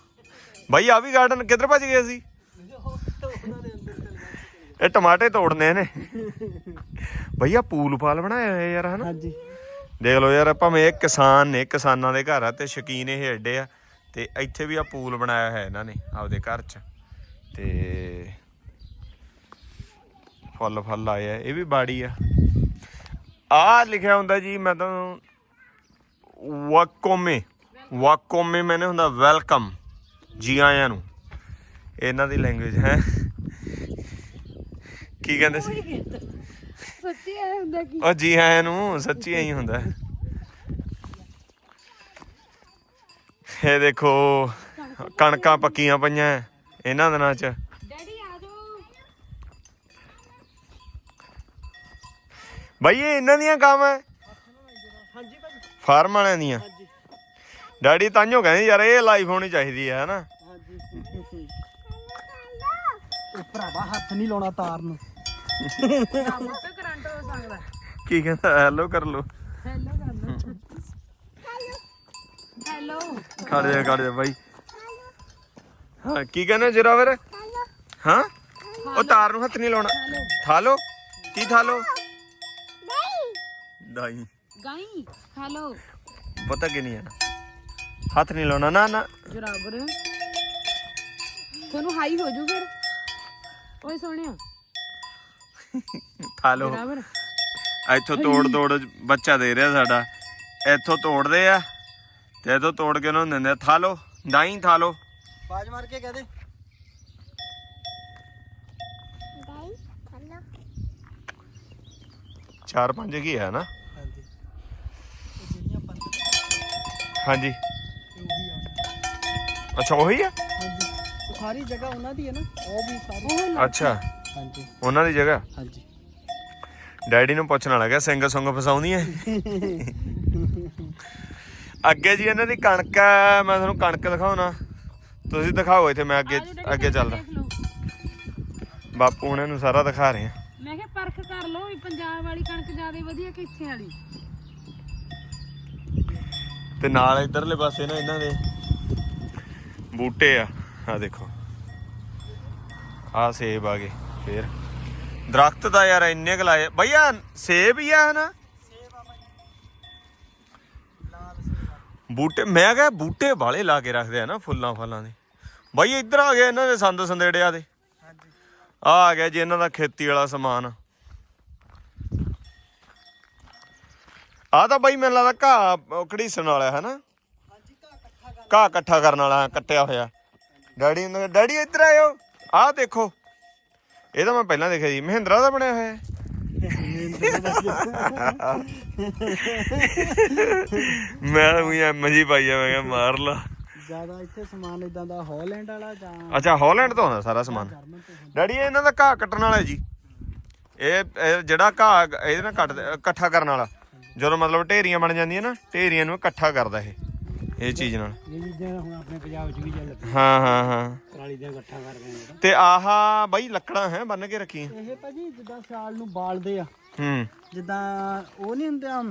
ਬਾਈ ਆ ਵੀ ਗਾਰਡਨ ਕਿੱਧਰ ਭੱਜ ਗਏ ਸੀ ਇਹ ਟਮਾਟੇ ਤੋੜਨੇ ਨੇ। ਭਈਆ ਪੂਲ ਪਾਲ ਬਣਾਇਆ ਹੋਇਆ ਯਾਰ ਹਨਾ? ਹਾਂਜੀ। ਦੇਖ ਲਓ ਯਾਰ ਭਾਵੇਂ ਇਹ ਕਿਸਾਨ ਨੇ ਕਿਸਾਨਾਂ ਦੇ ਘਰ ਆ ਤੇ ਸ਼ਕੀਨ ਇਹ ਐਡੇ ਆ। ਤੇ ਇੱਥੇ ਵੀ ਆ ਪੂਲ ਬਣਾਇਆ ਹੈ ਇਹਨਾਂ ਨੇ ਆਪਦੇ ਘਰ 'ਚ। ਤੇ ਫੁੱਲ ਫੁੱਲ ਆਏ ਆ ਇਹ ਵੀ ਬਾੜੀ ਆ। ਆ ਲਿਖਿਆ ਹੁੰਦਾ ਜੀ ਮੈਂ ਤਾਂ ਵਾਕੋਮੇ। ਵਾਕੋਮੇ ਮੈਨੇ ਹੁੰਦਾ ਵੈਲਕਮ ਜੀ ਆਇਆਂ ਨੂੰ। ਇਹਨਾਂ ਦੀ ਲੈਂਗੁਏਜ ਹੈ। ਕੀ ਕਹਿੰਦੇ ਸੀ? ਸੱਚੀ ਐ ਹੁੰਦਾ ਕੀ ਉਹ ਜੀ ਆਇਆਂ ਨੂੰ ਸੱਚੀ ਐਂ ਹੀ ਹੁੰਦਾ। ਹੈ। ਇਹ ਦੇਖੋ ਕਣਕਾਂ ਪੱਕੀਆਂ ਪਈਆਂ ਇਹਨਾਂ ਦਿਨਾਂ 'ਚ। ਡੈਡੀ ਆ ਜਾਓ। ਬਾਈ ਇਹ ਇਹਨਾਂ ਦੀਆਂ ਕੰਮ ਹੈ ਹਾਂਜੀ ਭਾਜੀ। ਫਾਰਮ ਵਾਲਿਆਂ ਦੀਆਂ। ਹਾਂਜੀ। ਡੈਡੀ ਤਾਂਿਓ ਕਹਿੰਦੇ ਯਾਰ ਇਹ ਲਾਈਫ ਹੋਣੀ ਚਾਹੀਦੀ ਹੈ ਹਨਾ? ਹਾਂਜੀ। ਇਹ ਭਰਾਵਾ ਹੱਥ ਨਹੀਂ ਲਾਉਣਾ ਤਾਰ ਨੂੰ ਕੰਮ ਤੇ ਕਰੰਟ ਹੋ ਸਕਦਾ। ਕੀ ਕਹਿੰਦਾ? ਹੈਲੋ ਕਰ ਲੋ ਹੈਲੋ ਕਰ ਲਓ। ਹੈਲੋ ਖੜ ਜਾ ਖੜ ਜਾ ਬਾਈ। ਹਾਂ ਕੀ ਕਹਿੰਦਾ ਜਰਾਵਰ ਹਾਂ? ਉਹ ਤਾਰ ਨੂੰ ਹੱਥ ਨਹੀਂ ਲਾਉਣਾ। ਥਾ ਲੋ ਕੀ ਥਾ ਲੋ ਦਾਈ ਗਾਈ। ਹੈਲੋ ਪਤਾ ਕਿ ਨਹੀਂ ਹੈ ਹੱਥ ਨਹੀਂ ਲਾਉਣਾ। ਨਾ ਨਾ। ਜਰਾਬਰ। ਤੁਹਾਨੂੰ ਹਾਈ ਹੋ ਜੂ ਫਿਰ। ਓਏ ਸੋਹਣਿਆ। ਥਾ ਲੋ ਜਰਾਬਰ। ਇੱਥੋਂ ਤੋੜ ਤੋੜ ਬੱਚਾ ਦੇ ਰਿਹਾ ਸਾਡਾ। ਇੱਥੋਂ ਤੋੜਦੇ ਆ ਤੇ ਇੱਥੋਂ ਤੋੜ ਕੇ ਉਹਨਾਂ ਨੂੰ ਦਿੰਦੇ ਆ। ਥਾ ਲੋ ਦਾਈ ਥਾ ਲੋ ਬਾਜ ਮਾਰ ਕੇ ਕਹਦੇ ਚਾਰ ਪੰਜ ਕੀ ਹੈ ਨਾ? ਹਾਂਜੀ। ਇਹ ਜਿਹੜੀਆਂ ਪੰਜ ਹਾਂਜੀ। ਆ ਅੱਛਾ ਉਹੀ ਆ? ਹਾਂਜੀ। ਸਾਰੀ ਜਗ੍ਹਾ ਉਹਨਾਂ ਦੀ ਹੈ ਨਾ ਉਹ ਵੀ ਸਾਰੀ। ਅੱਛਾ। ਹਾਂਜੀ। ਉਹਨਾਂ ਦੀ ਜਗ੍ਹਾ? ਹਾਂਜੀ। ਡੈਡੀ ਨੂੰ ਪੁੱਛਣ ਲੱਗਾ ਸਿੰਘ ਸੁੰਗ ਫਸਾਉਂਦੀਆਂ? ਅੱਗੇ ਜੀ ਇਹਨਾਂ ਦੀ ਕਣਕ ਮੈਂ ਤੁਹਾਨੂੰ ਕਣਕ ਦਿਖਾਉਣਾ। ਤੁਸੀਂ ਦਿਖਾਓ ਇੱਥੇ ਮੈਂ ਅੱਗੇ ਅੱਗੇ ਚੱਲਦਾ। ਬਾਪੂ ਹੁਣੇ ਨੂੰ ਸਾਰਾ ਦਿਖਾ ਰਹੇ ਆ। ਮੈਂ ਕਿਹਾ ਪਰਖ ਕਰ ਲਓ ਵੀ ਪੰਜਾਬ ਵਾਲੀ ਕਣਕ ਜ਼ਿਆਦਾ ਵਧੀਆ ਕਿ ਇੱਥੇ ਵਾਲੀ? ਤੇ ਨਾਲ ਇਧਰਲੇ ਪਾਸੇ ਨਾ ਇਹਨਾਂ ਦੇ ਬੂਟੇ ਆ। ਆ ਦੇਖੋ। ਆ ਸੇਬ ਆ ਗਏ, ਫੇਰ। ਦਰਖਤ ਦਾ ਯਾਰ ਇੰਨੇ ਕੁ ਲਾਏ। ਭਈਆ, ਸੇਬ ਹੀ ਆ, ਹਨਾ? ਬੂਟੇ, ਮੈਂ ਕਿਹਾ ਬੂਟੇ ਵਾਲੇ ਲਾ ਕੇ ਰੱਖਦੇ ਆ ਨਾ ਫੁੱਲਾਂ ਫਲਾਂ ਦੇ। ਬਾਈ ਇੱਧਰ ਆ ਗਏ ਇਹਨਾਂ ਦੇ ਸੰਦ ਸੰਦੇੜਿਆ ਦੇ। ਹਾਂਜੀ ਆ ਆ ਗਿਆ ਜੀ ਇਹਨਾਂ ਦਾ ਖੇਤੀ ਵਾਲਾ ਸਮਾਨ। ਆ ਤਾਂ ਬਾਈ ਮੈਨੂੰ ਲੱਗਦਾ ਘਾਹ ਘੜੀਸਣ ਵਾਲਾ ਹੈ ਨਾ ਘਾਹ ਇਕੱਠਾ ਕਰਨ ਵਾਲਾ ਕੱਟਿਆ ਹੋਇਆ। ਡੈਡੀ ਨੂੰ ਡੈਡੀ ਇੱਧਰ ਆਇਓ। ਆਹ ਦੇਖੋ। ਇਹ ਤਾਂ ਮੈਂ ਪਹਿਲਾਂ ਦੇਖਿਆ ਜੀ। ਮਹਿੰਦਰਾ ਦਾ ਬਣਿਆ ਹੋਇਆ। ਹੈ ਮੈਂ ਉਹੀ ਐਮ ਜੀ ਪਾਈ ਆ ਮੈਂ ਕਿਹਾ ਮਾਰ ਲਾ। ਜ਼ਿਆਦਾ ਇੱਥੇ ਸਮਾਨ ਇਦਾਂ ਦਾ ਹਾਲੈਂਡ ਵਾਲਾ ਜਾਂ ਅੱਛਾ ਹਾਲੈਂਡ ਤੋਂ ਆਉਂਦਾ ਸਾਰਾ ਸਮਾਨ। ਡੈਡੀ ਇਹ ਇਹਨਾਂ ਦਾ ਘਾਹ ਕੱਟਣ ਵਾਲਾ ਜੀ। ਇਹ ਇਹ ਜਿਹੜਾ ਘਾਹ ਇਹਦੇ ਨਾਲ ਕੱਟ ਇਕੱਠਾ ਕਰਨ ਵਾਲਾ। ਜਦੋਂ ਮਤਲਬ ਢੇਰੀਆਂ ਬਣ ਜਾਂਦੀਆਂ ਨਾ ਢੇਰੀਆਂ ਨੂੰ ਇਕੱਠਾ ਕਰਦਾ ਇਹ। ਇਹ ਚੀਜ਼ ਨਾਲ। ਇਹ ਚੀਜ਼ਾਂ ਹੁਣ ਆਪਣੇ ਪੰਜਾਬ 'ਚ ਵੀ ਚੱਲ ਹਾਂ ਹਾਂ ਹਾਂ। ਪਰਾਲੀ ਦਾ ਇਕੱਠਾ ਕਰਦੇ ਆ ਤੇ ਆਹਾ ਬਾਈ ਲੱਕੜਾਂ ਹੈ ਬੰਨ ਕੇ ਰੱਖੀਆਂ। ਇਹ ਭਾਜੀ ਜਿੱਦਾਂ ਸਿਆਲ ਨੂੰ ਬਾਲਦੇ ਆ। ਹੂੰ। ਜਿੱਦਾਂ ਉਹ ਨਹੀਂ ਹੁੰਦੇ ਆ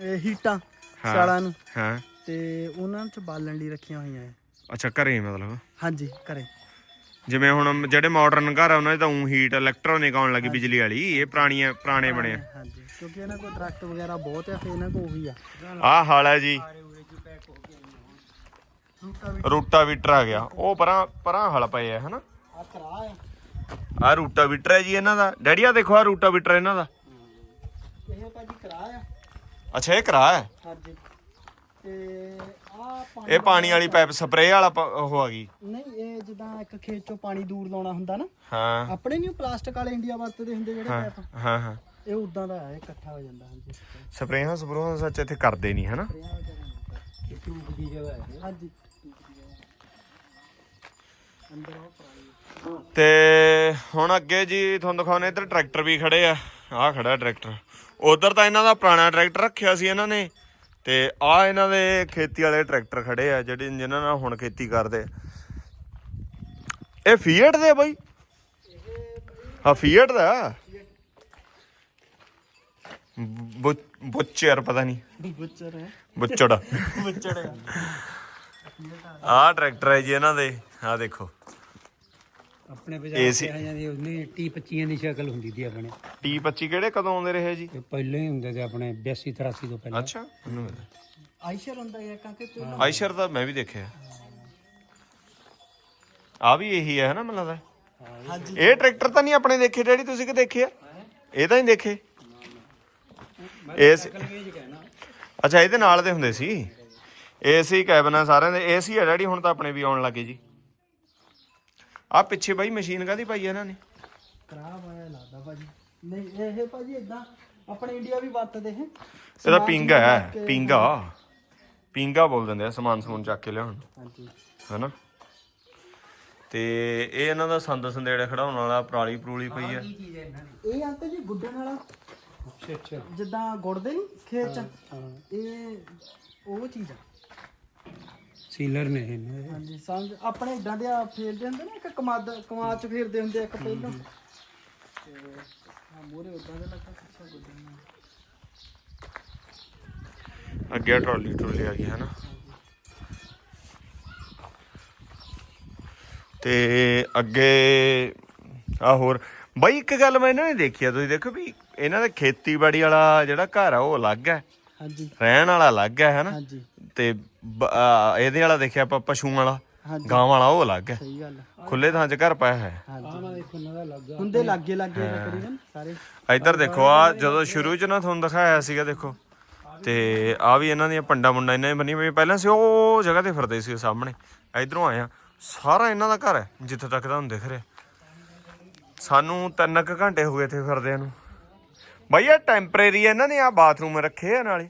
ਇਹ ਹੀਟਾਂ ਹਾਂ। ਸਿਆਲਾਂ ਨੂੰ। ਹਾਂ। ਤੇ ਉਹਨਾਂ 'ਚ ਬਾਲਣ ਲਈ ਰੱਖੀਆਂ ਹੋਈਆਂ ਆ ਅੱਛਾ ਘਰੇ ਮਤਲਬ। ਹਾਂਜੀ ਘਰੇ। ਜਿਵੇਂ ਹੁਣ ਜਿਹੜੇ ਮਾਡਰਨ ਘਰ ਆ ਉਹਨਾਂ 'ਚ ਤਾਂ ਉਂ ਹੀਟ ਇਲੈਕਟ੍ਰੋਨਿਕ ਆਉਣ ਲੱਗੀ ਬਿਜਲੀ ਵਾਲੀ ਇਹ ਪੁਰਾਣੀਆਂ ਪੁਰਾਣੇ ਬਣੇ ਆ। ਹਾਂਜੀ ਕਿਉਂਕਿ ਇਹਨਾਂ ਕੋਲ ਦਰਖਤ ਵਗੈਰਾ ਬਹੁਤ ਆ ਫਿਰ ਇਹਨਾਂ ਕੋਲ ਉਹੀ ਆ। ਆਹ ਹਾਲ ਹੈ ਜੀ। ਰੂਟਾ ਵੀਟਰ ਆ ਗਿਆ। ਉਹ ਪਰਾਂ ਪਰਾਂ ਹਲ ਪਏ ਆ ਹਨਾ? ਆ ਕਰਾ ਆ। ਆਹ ਰੂਟਾ ਵੀਟਰ ਹੈ ਜੀ ਇਹਨਾਂ ਦਾ। ਡੈਡੀ ਆ ਦੇਖੋ ਆ ਰੂਟਾ ਵੀਟਰ ਇਹਨਾਂ ਦਾ। ਇਹ ਭਾਜੀ ਕਰਾ ਆ। ਅੱਛਾ ਇਹ ਕਰਾ ਹੈ? ਹਾਂਜੀ। ਤੇ ਆ ਪਾਣੀ ਇਹ ਪਾਣੀ ਵਾਲੀ ਪਾਈਪ ਸਪਰੇਅ ਵਾਲਾ ਪ- ਉਹ ਆ ਗਈ। ਨਹੀਂ ਇਹ ਜਿੱਦਾਂ ਇੱਕ ਖੇਤ ਚੋਂ ਪਾਣੀ ਦੂਰ ਲਾਉਣਾ ਹੁੰਦਾ ਨਾ। ਹਾਂ। ਆਪਣੇ ਨਹੀਂ ਪਲਾਸਟਿਕ ਵਾਲੇ ਇੰਡੀਆ ਵਰਤਦੇ ਹੁੰਦੇ ਜਿਹੜੇ ਹਾਂ ਪੈਪ। ਹਾਂ ਹਾਂ। ਇਹ ਉਦਾਂ ਦਾ ਹੈ ਇਕੱਠਾ ਹੋ ਜਾਂਦਾ ਹਾਂਜੀ। ਸਪਰੇਹਾਂ ਸਪਰੂਹਾਂ ਸੱਚ ਇੱਥੇ ਕਰਦੇ ਨਹੀਂ ਹਨਾ? ਟਿਊਬ ਦੀ ਜਗ੍ਹਾ ਹੈ। ਹਾਂਜੀ। ਤੇ ਹੁਣ ਅੱਗੇ ਜੀ ਤੁਹਾਨੂੰ ਦਿਖਾਉਣੇ ਇੱਧਰ ਟਰੈਕਟਰ ਵੀ ਖੜੇ ਆ ਆਹ ਖੜਾ ਟਰੈਕਟਰ। ਉਧਰ ਤਾਂ ਇਹਨਾਂ ਦਾ ਪੁਰਾਣਾ ਟਰੈਕਟਰ ਰੱਖਿਆ ਸੀ ਇਹਨਾਂ ਨੇ ਤੇ ਆ ਇਹਨਾਂ ਦੇ ਖੇਤੀ ਵਾਲੇ ਟਰੈਕਟਰ ਖੜੇ ਆ ਜਿਹੜੇ ਜਿਨ੍ਹਾਂ ਨਾਲ ਹੁਣ ਖੇਤੀ ਕਰਦੇ ਇਹ ਫੀਟ ਦੇ ਬਾਈ? ਹਾਂ ਫੀਟ ਦਾ? ਬੁੱਚਰ ਪਤਾ ਨਹੀਂ। ਬੁੱਚਰ ਹੈ। ਬੁੱਚੜ। ਬੁੱਚੜ ਆਹ ਟਰੈਕਟਰ ਹੈ ਜੀ ਇਹਨਾਂ ਦੇ ਆਹ ਦੇਖੋ। ਆਪਣੇ ਬਾਜ਼ਾਰ ਜਾਂਦੀ ਉਹਨੇ ਟੀ 25 ਦੀ ਸ਼ਕਲ ਹੁੰਦੀ ਸੀ ਆਪਣੇ। ਟੀ 25 ਕਿਹੜੇ ਕਦੋਂ ਆਉਂਦੇ ਰਹੇ ਜੀ? ਇਹ ਪਹਿਲਾਂ ਹੀ ਹੁੰਦੇ ਸੀ ਆਪਣੇ 82 83 ਤੋਂ ਪਹਿਲਾਂ। ਅੱਛਾ ਮੈਨੂੰ ਪਤਾ। ਆਇਸ਼ਰ ਹੁੰਦਾ ਹੈ ਕਾਂਕੇ ਪਹਿਲਾਂ ਆਇਸ਼ਰ ਦਾ ਮੈਂ ਵੀ ਦੇਖਿਆ। ਆ ਵੀ ਇਹੀ ਹੈ ਨਾ ਮੈਨੂੰ ਲੱਗਦਾ। ਹਾਂਜੀ। ਇਹ ਟਰੈਕਟਰ ਤਾਂ ਨਹੀਂ ਆਪਣੇ ਦੇਖੇ ਡੈਡੀ ਤੁਸੀਂ ਕਿ ਦੇਖੇ ਆ? ਇਹ ਤਾਂ ਨਹੀਂ ਦੇਖੇ। ਇਸ ਅੱਛਾ ਇਹਦੇ ਨਾਲ ਦੇ ਹੁੰਦੇ ਸੀ? ਏਸੀ ਕੈਬਨ ਆ ਸਾਰਿਆਂ ਦੇ ਏਸੀ ਆ ਡੈਡੀ ਹੁਣ ਤਾਂ ਆਪਣੇ ਵੀ ਆਉਣ ਲੱਗੇ ਜੀ। ਆ ਪਿੱਛੇ ਬਾਈ ਮਸ਼ੀਨ ਕਾਦੀ ਪਾਈ ਆ ਇਹਨਾਂ ਨੇ? ਖਰਾਬ ਆਇਆ ਲੱਗਦਾ ਭਾਜੀ। ਨਹੀਂ ਇਹ ਭਾਜੀ ਇਦਾਂ ਆਪਣੇ ਇੰਡੀਆ ਵੀ ਵਰਤਦੇ ਹੈ ਇਹਦਾ ਪਿੰਗਾ ਹੈ ਪਿੰਗਾ। ਪਿੰਗਾ ਬੋਲ ਦਿੰਦੇ ਆ ਸਮਾਨ ਸਮੂਨ ਚੱਕ ਕੇ ਲਿਆਉਣ ਹਾਂਜੀ। ਹੈਨਾ? ਤੇ ਇਹ ਇਹਨਾਂ ਦਾ ਸੰਦ ਸੰਦੇੜੇ ਖੜਾਉਣ ਵਾਲਾ ਪਰਾਲੀ ਪਰੂਲੀ ਪਈ ਆ। ਇਹ ਅੰਕਲ ਜੀ ਗੁੱਡਣ ਵਾਲਾ। ਅੱਛਾ ਅੱਛਾ। ਜਿੱਦਾਂ ਗੁੜਦੇ ਨਹੀਂ ਖੇਤ ਚ। ਇਹ ਉਹ ਚੀਜ਼ ਆ। ਸੀਲਰ ਨੇ ਇਹ। ਹਾਂਜੀ ਸਮਝ ਆਪਣੇ ਇਦਾਂ ਦੇ ਆ ਫੇਰਦੇ ਹੁੰਦੇ ਨੇ ਇੱਕ ਕਮਾਦ ਕਮਾਦ ਚ ਫੇਰਦੇ ਹੁੰਦੇ ਆ ਇੱਕ ਪਹਿਲਾਂ ਤੇ? ਆ ਮੋਰੇ ਉਦਾਂ ਦੇ ਲੱਗਾ ਪਿੱਛੇ ਗੁੱਡਣ ਨਾਲ ਅੱਗੇ ਟਰਾਲੀ ਟਰੋਲੀ ਆ ਗਈ ਹੈ ਨਾ ਤੇ ਅੱਗੇ ਆ ਹੋਰ ਬਾਈ ਇੱਕ ਗੱਲ ਮੈਂ ਇਹਨਾਂ ਨੇ ਦੇਖੀ ਆ ਤੁਸੀਂ ਦੇਖੋ ਵੀ ਇਹਨਾਂ ਦਾ ਖੇਤੀਬਾੜੀ ਵਾਲਾ ਜਿਹੜਾ ਘਰ ਆ ਉਹ ਅਲੱਗ ਹੈ। ਹਾਂਜੀ। ਰਹਿਣ ਵਾਲਾ ਅਲੱਗ ਹੈ ਹਨਾ? ਹਾਂਜੀ। ਤੇ ਬ- ਆ, ਇਹਦੇ ਵਾਲਾ ਦੇਖਿਆ ਆਪਾਂ ਪਸ਼ੂਆਂ ਵਾਲਾ? ਗਾਂ ਵਾਲਾ ਉਹ ਅਲੱਗ ਹੈ। ਸਹੀ ਗੱਲ ਆ। ਖੁੱਲੇ ਥਾਂ 'ਚ ਘਰ ਪਾਇਆ ਹੈ। ਹੁੰਦੇ ਲੱਗੇ ਲੱਗੇ ਤਕਰੀਬਨ ਸਾਰੇ। ਇੱਧਰ ਦੇਖੋ ਆ ਜਦੋਂ ਸ਼ੁਰੂ 'ਚ ਨਾ ਤੁਹਾਨੂੰ ਦਿਖਾਇਆ ਸੀਗਾ ਦੇਖੋ। ਤੇ ਆ ਵੀ ਇਹਨਾਂ ਦੀਆਂ ਪੰਡਾ ਮੁੰਡਾ ਇਹਨਾਂ ਨੇ ਬੰਨੀ ਹੋਈ ਪਹਿਲਾਂ ਸੀ ਉਹ ਜਗ੍ਹਾ ਤੇ ਫਿਰਦੇ ਸੀ ਉਹ ਸਾਹਮਣੇ। ਇਧਰੋਂ ਆਇਆ ਸਾਰਾ ਇਹਨਾਂ ਦਾ ਘਰ ਹੈ ਜਿੱਥੇ ਤੱਕ ਦਾ ਹੁਣ ਦਿਖ ਰਿਹਾ। ਸਾਨੂੰ ਤਿੰਨ ਕੁ ਘੰਟੇ ਹੋ ਗਏ ਇੱਥੇ ਫਿਰਦਿਆਂ ਨੂੰ। ਬਈ ਇਹ ਟੈਂਪਰੇਰੀ ਇਹਨਾਂ ਨੇ ਆ ਬਾਥਰੂਮ ਰੱਖੇ ਆ ਨਾਲੇ।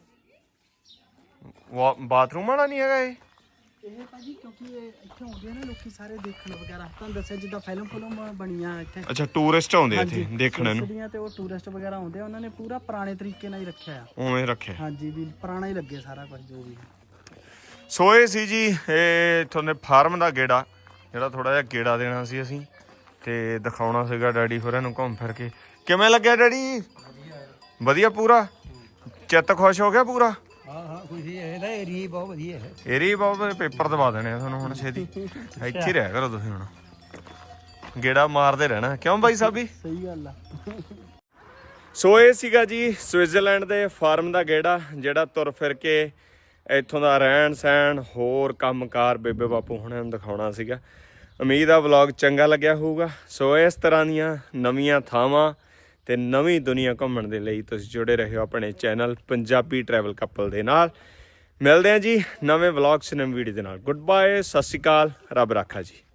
ਵਾ- ਬਾਥਰੂਮ ਵਾਲਾ ਨਹੀਂ ਹੈਗਾ ਇਹ? ਇਹ ਭਾਜੀ ਕਿਉਂਕਿ ਇਹ ਇੱਥੇ ਆਉਂਦੇ ਆ ਨਾ ਲੋਕੀ ਸਾਰੇ ਦੇਖਣ ਵਗੈਰਾ। ਤੁਹਾਨੂੰ ਦੱਸਿਆ ਜਿੱਦਾਂ ਫਿਲਮ ਫਿਲਮ ਬਣੀਆਂ ਇੱਥੇ। ਅੱਛਾ ਟੂਰਿਸਟ ਆਉਂਦੇ ਇੱਥੇ ਦੇਖਣ ਨੂੰ। ਸਿਟੀਆਂ ਤੇ ਉਹ ਟੂਰਿਸਟ ਵਗੈਰਾ ਆਉਂਦੇ ਆ ਉਹਨਾਂ ਨੇ ਪੂਰਾ ਪੁਰਾਣੇ ਤਰੀਕੇ ਨਾਲ ਹੀ ਰੱਖਿਆ ਆ। ਉਵੇਂ ਰੱਖਿਆ। ਹਾਂਜੀ ਵੀ ਪੁਰਾਣਾ ਹੀ ਲੱਗੇ ਸਾਰਾ ਕੁਝ ਜੋ ਵੀ। ਸੋ ਇਹ ਸੀ ਜੀ ਇਹ ਤੁਹਾਨੂੰ ਫਾਰਮ ਦਾ ਗੇੜਾ ਜਿਹੜਾ ਥੋੜਾ ਜਿਹਾ ਗੇੜਾ ਦੇਣਾ ਸੀ ਅਸੀਂ ਤੇ ਦਿਖਾਉਣਾ ਸੀਗਾ ਡੈਡੀ ਹੋਰਾਂ ਨੂੰ ਘੁੰਮ ਫਿਰ ਕੇ। ਕਿਵੇਂ ਲੱਗਿਆ ਡੈਡੀ? ਵਧੀਆ। ਪੂਰਾ? ਚਿੱਤ ਖੁਸ਼ ਹੋ ਗਿਆ ਪੂਰਾ? ਹਾਂ ਹਾਂ ਖੁਸ਼ੀ ਹੈ। ਇਹਦਾ ਏਰੀਆ ਹੀ ਬਹੁਤ ਵਧੀਆ ਹੈ। ਏਰੀ ਬਹੁਤ ਪੇਪਰ ਦਵਾ ਦੇਣੇ ਆ ਤੁਹਾਨੂੰ ਹੁਣ ਛੇਤੀ। ਇੱਥੇ ਹੀ ਰਹਿ ਕਰੋ ਤੁਸੀਂ ਹੁਣ। ਗੇੜਾ ਮਾਰਦੇ ਰਹਿਣਾ। ਕਿਉਂ ਬਾਈ ਸਾਬੀ? ਸਹੀ ਗੱਲ ਆ। ਸੋ ਇਹ ਸੀਗਾ ਜੀ ਸਵਿਟਜ਼ਰਲੈਂਡ ਦੇ ਫਾਰਮ ਦਾ ਗੇੜਾ ਜਿਹੜਾ ਤੁਰ ਫਿਰ ਕੇ ਇੱਥੋਂ ਦਾ ਰਹਿਣ ਸਹਿਣ ਹੋਰ ਕੰਮਕਾਰ ਬੇਬੇ ਬਾਪੂ ਹੁਣਾਂ ਨੂੰ ਦਿਖਾਉਣਾ ਸੀਗਾ। ਉਮੀਦ ਆ ਵਲੌਗ ਚੰਗਾ ਲੱਗਿਆ ਹੋਊਗਾ। ਸੋ ਇਸ ਤਰ੍ਹਾਂ ਦੀਆਂ ਨਵੀਆਂ ਥਾਵਾਂ ਤੇ ਨਵੀਂ ਦੁਨੀਆ ਘੁੰਮਣ ਦੇ ਲਈ ਤੁਸੀਂ ਜੁੜੇ ਰਹੋ ਆਪਣੇ ਚੈਨਲ ਪੰਜਾਬੀ ਟਰੈਵਲ ਕਪਲ ਦੇ ਨਾਲ। ਮਿਲਦੇ ਹਾਂ ਜੀ ਨਵੇਂ ਵਲੌਗ 'ਚ ਵੀਡੀਓ ਦੇ ਨਾਲ। ਗੁੱਡ ਬਾਏ ਸਤਿ ਸ਼੍ਰੀ ਅਕਾਲ, ਰੱਬ ਰਾਖਾ ਜੀ।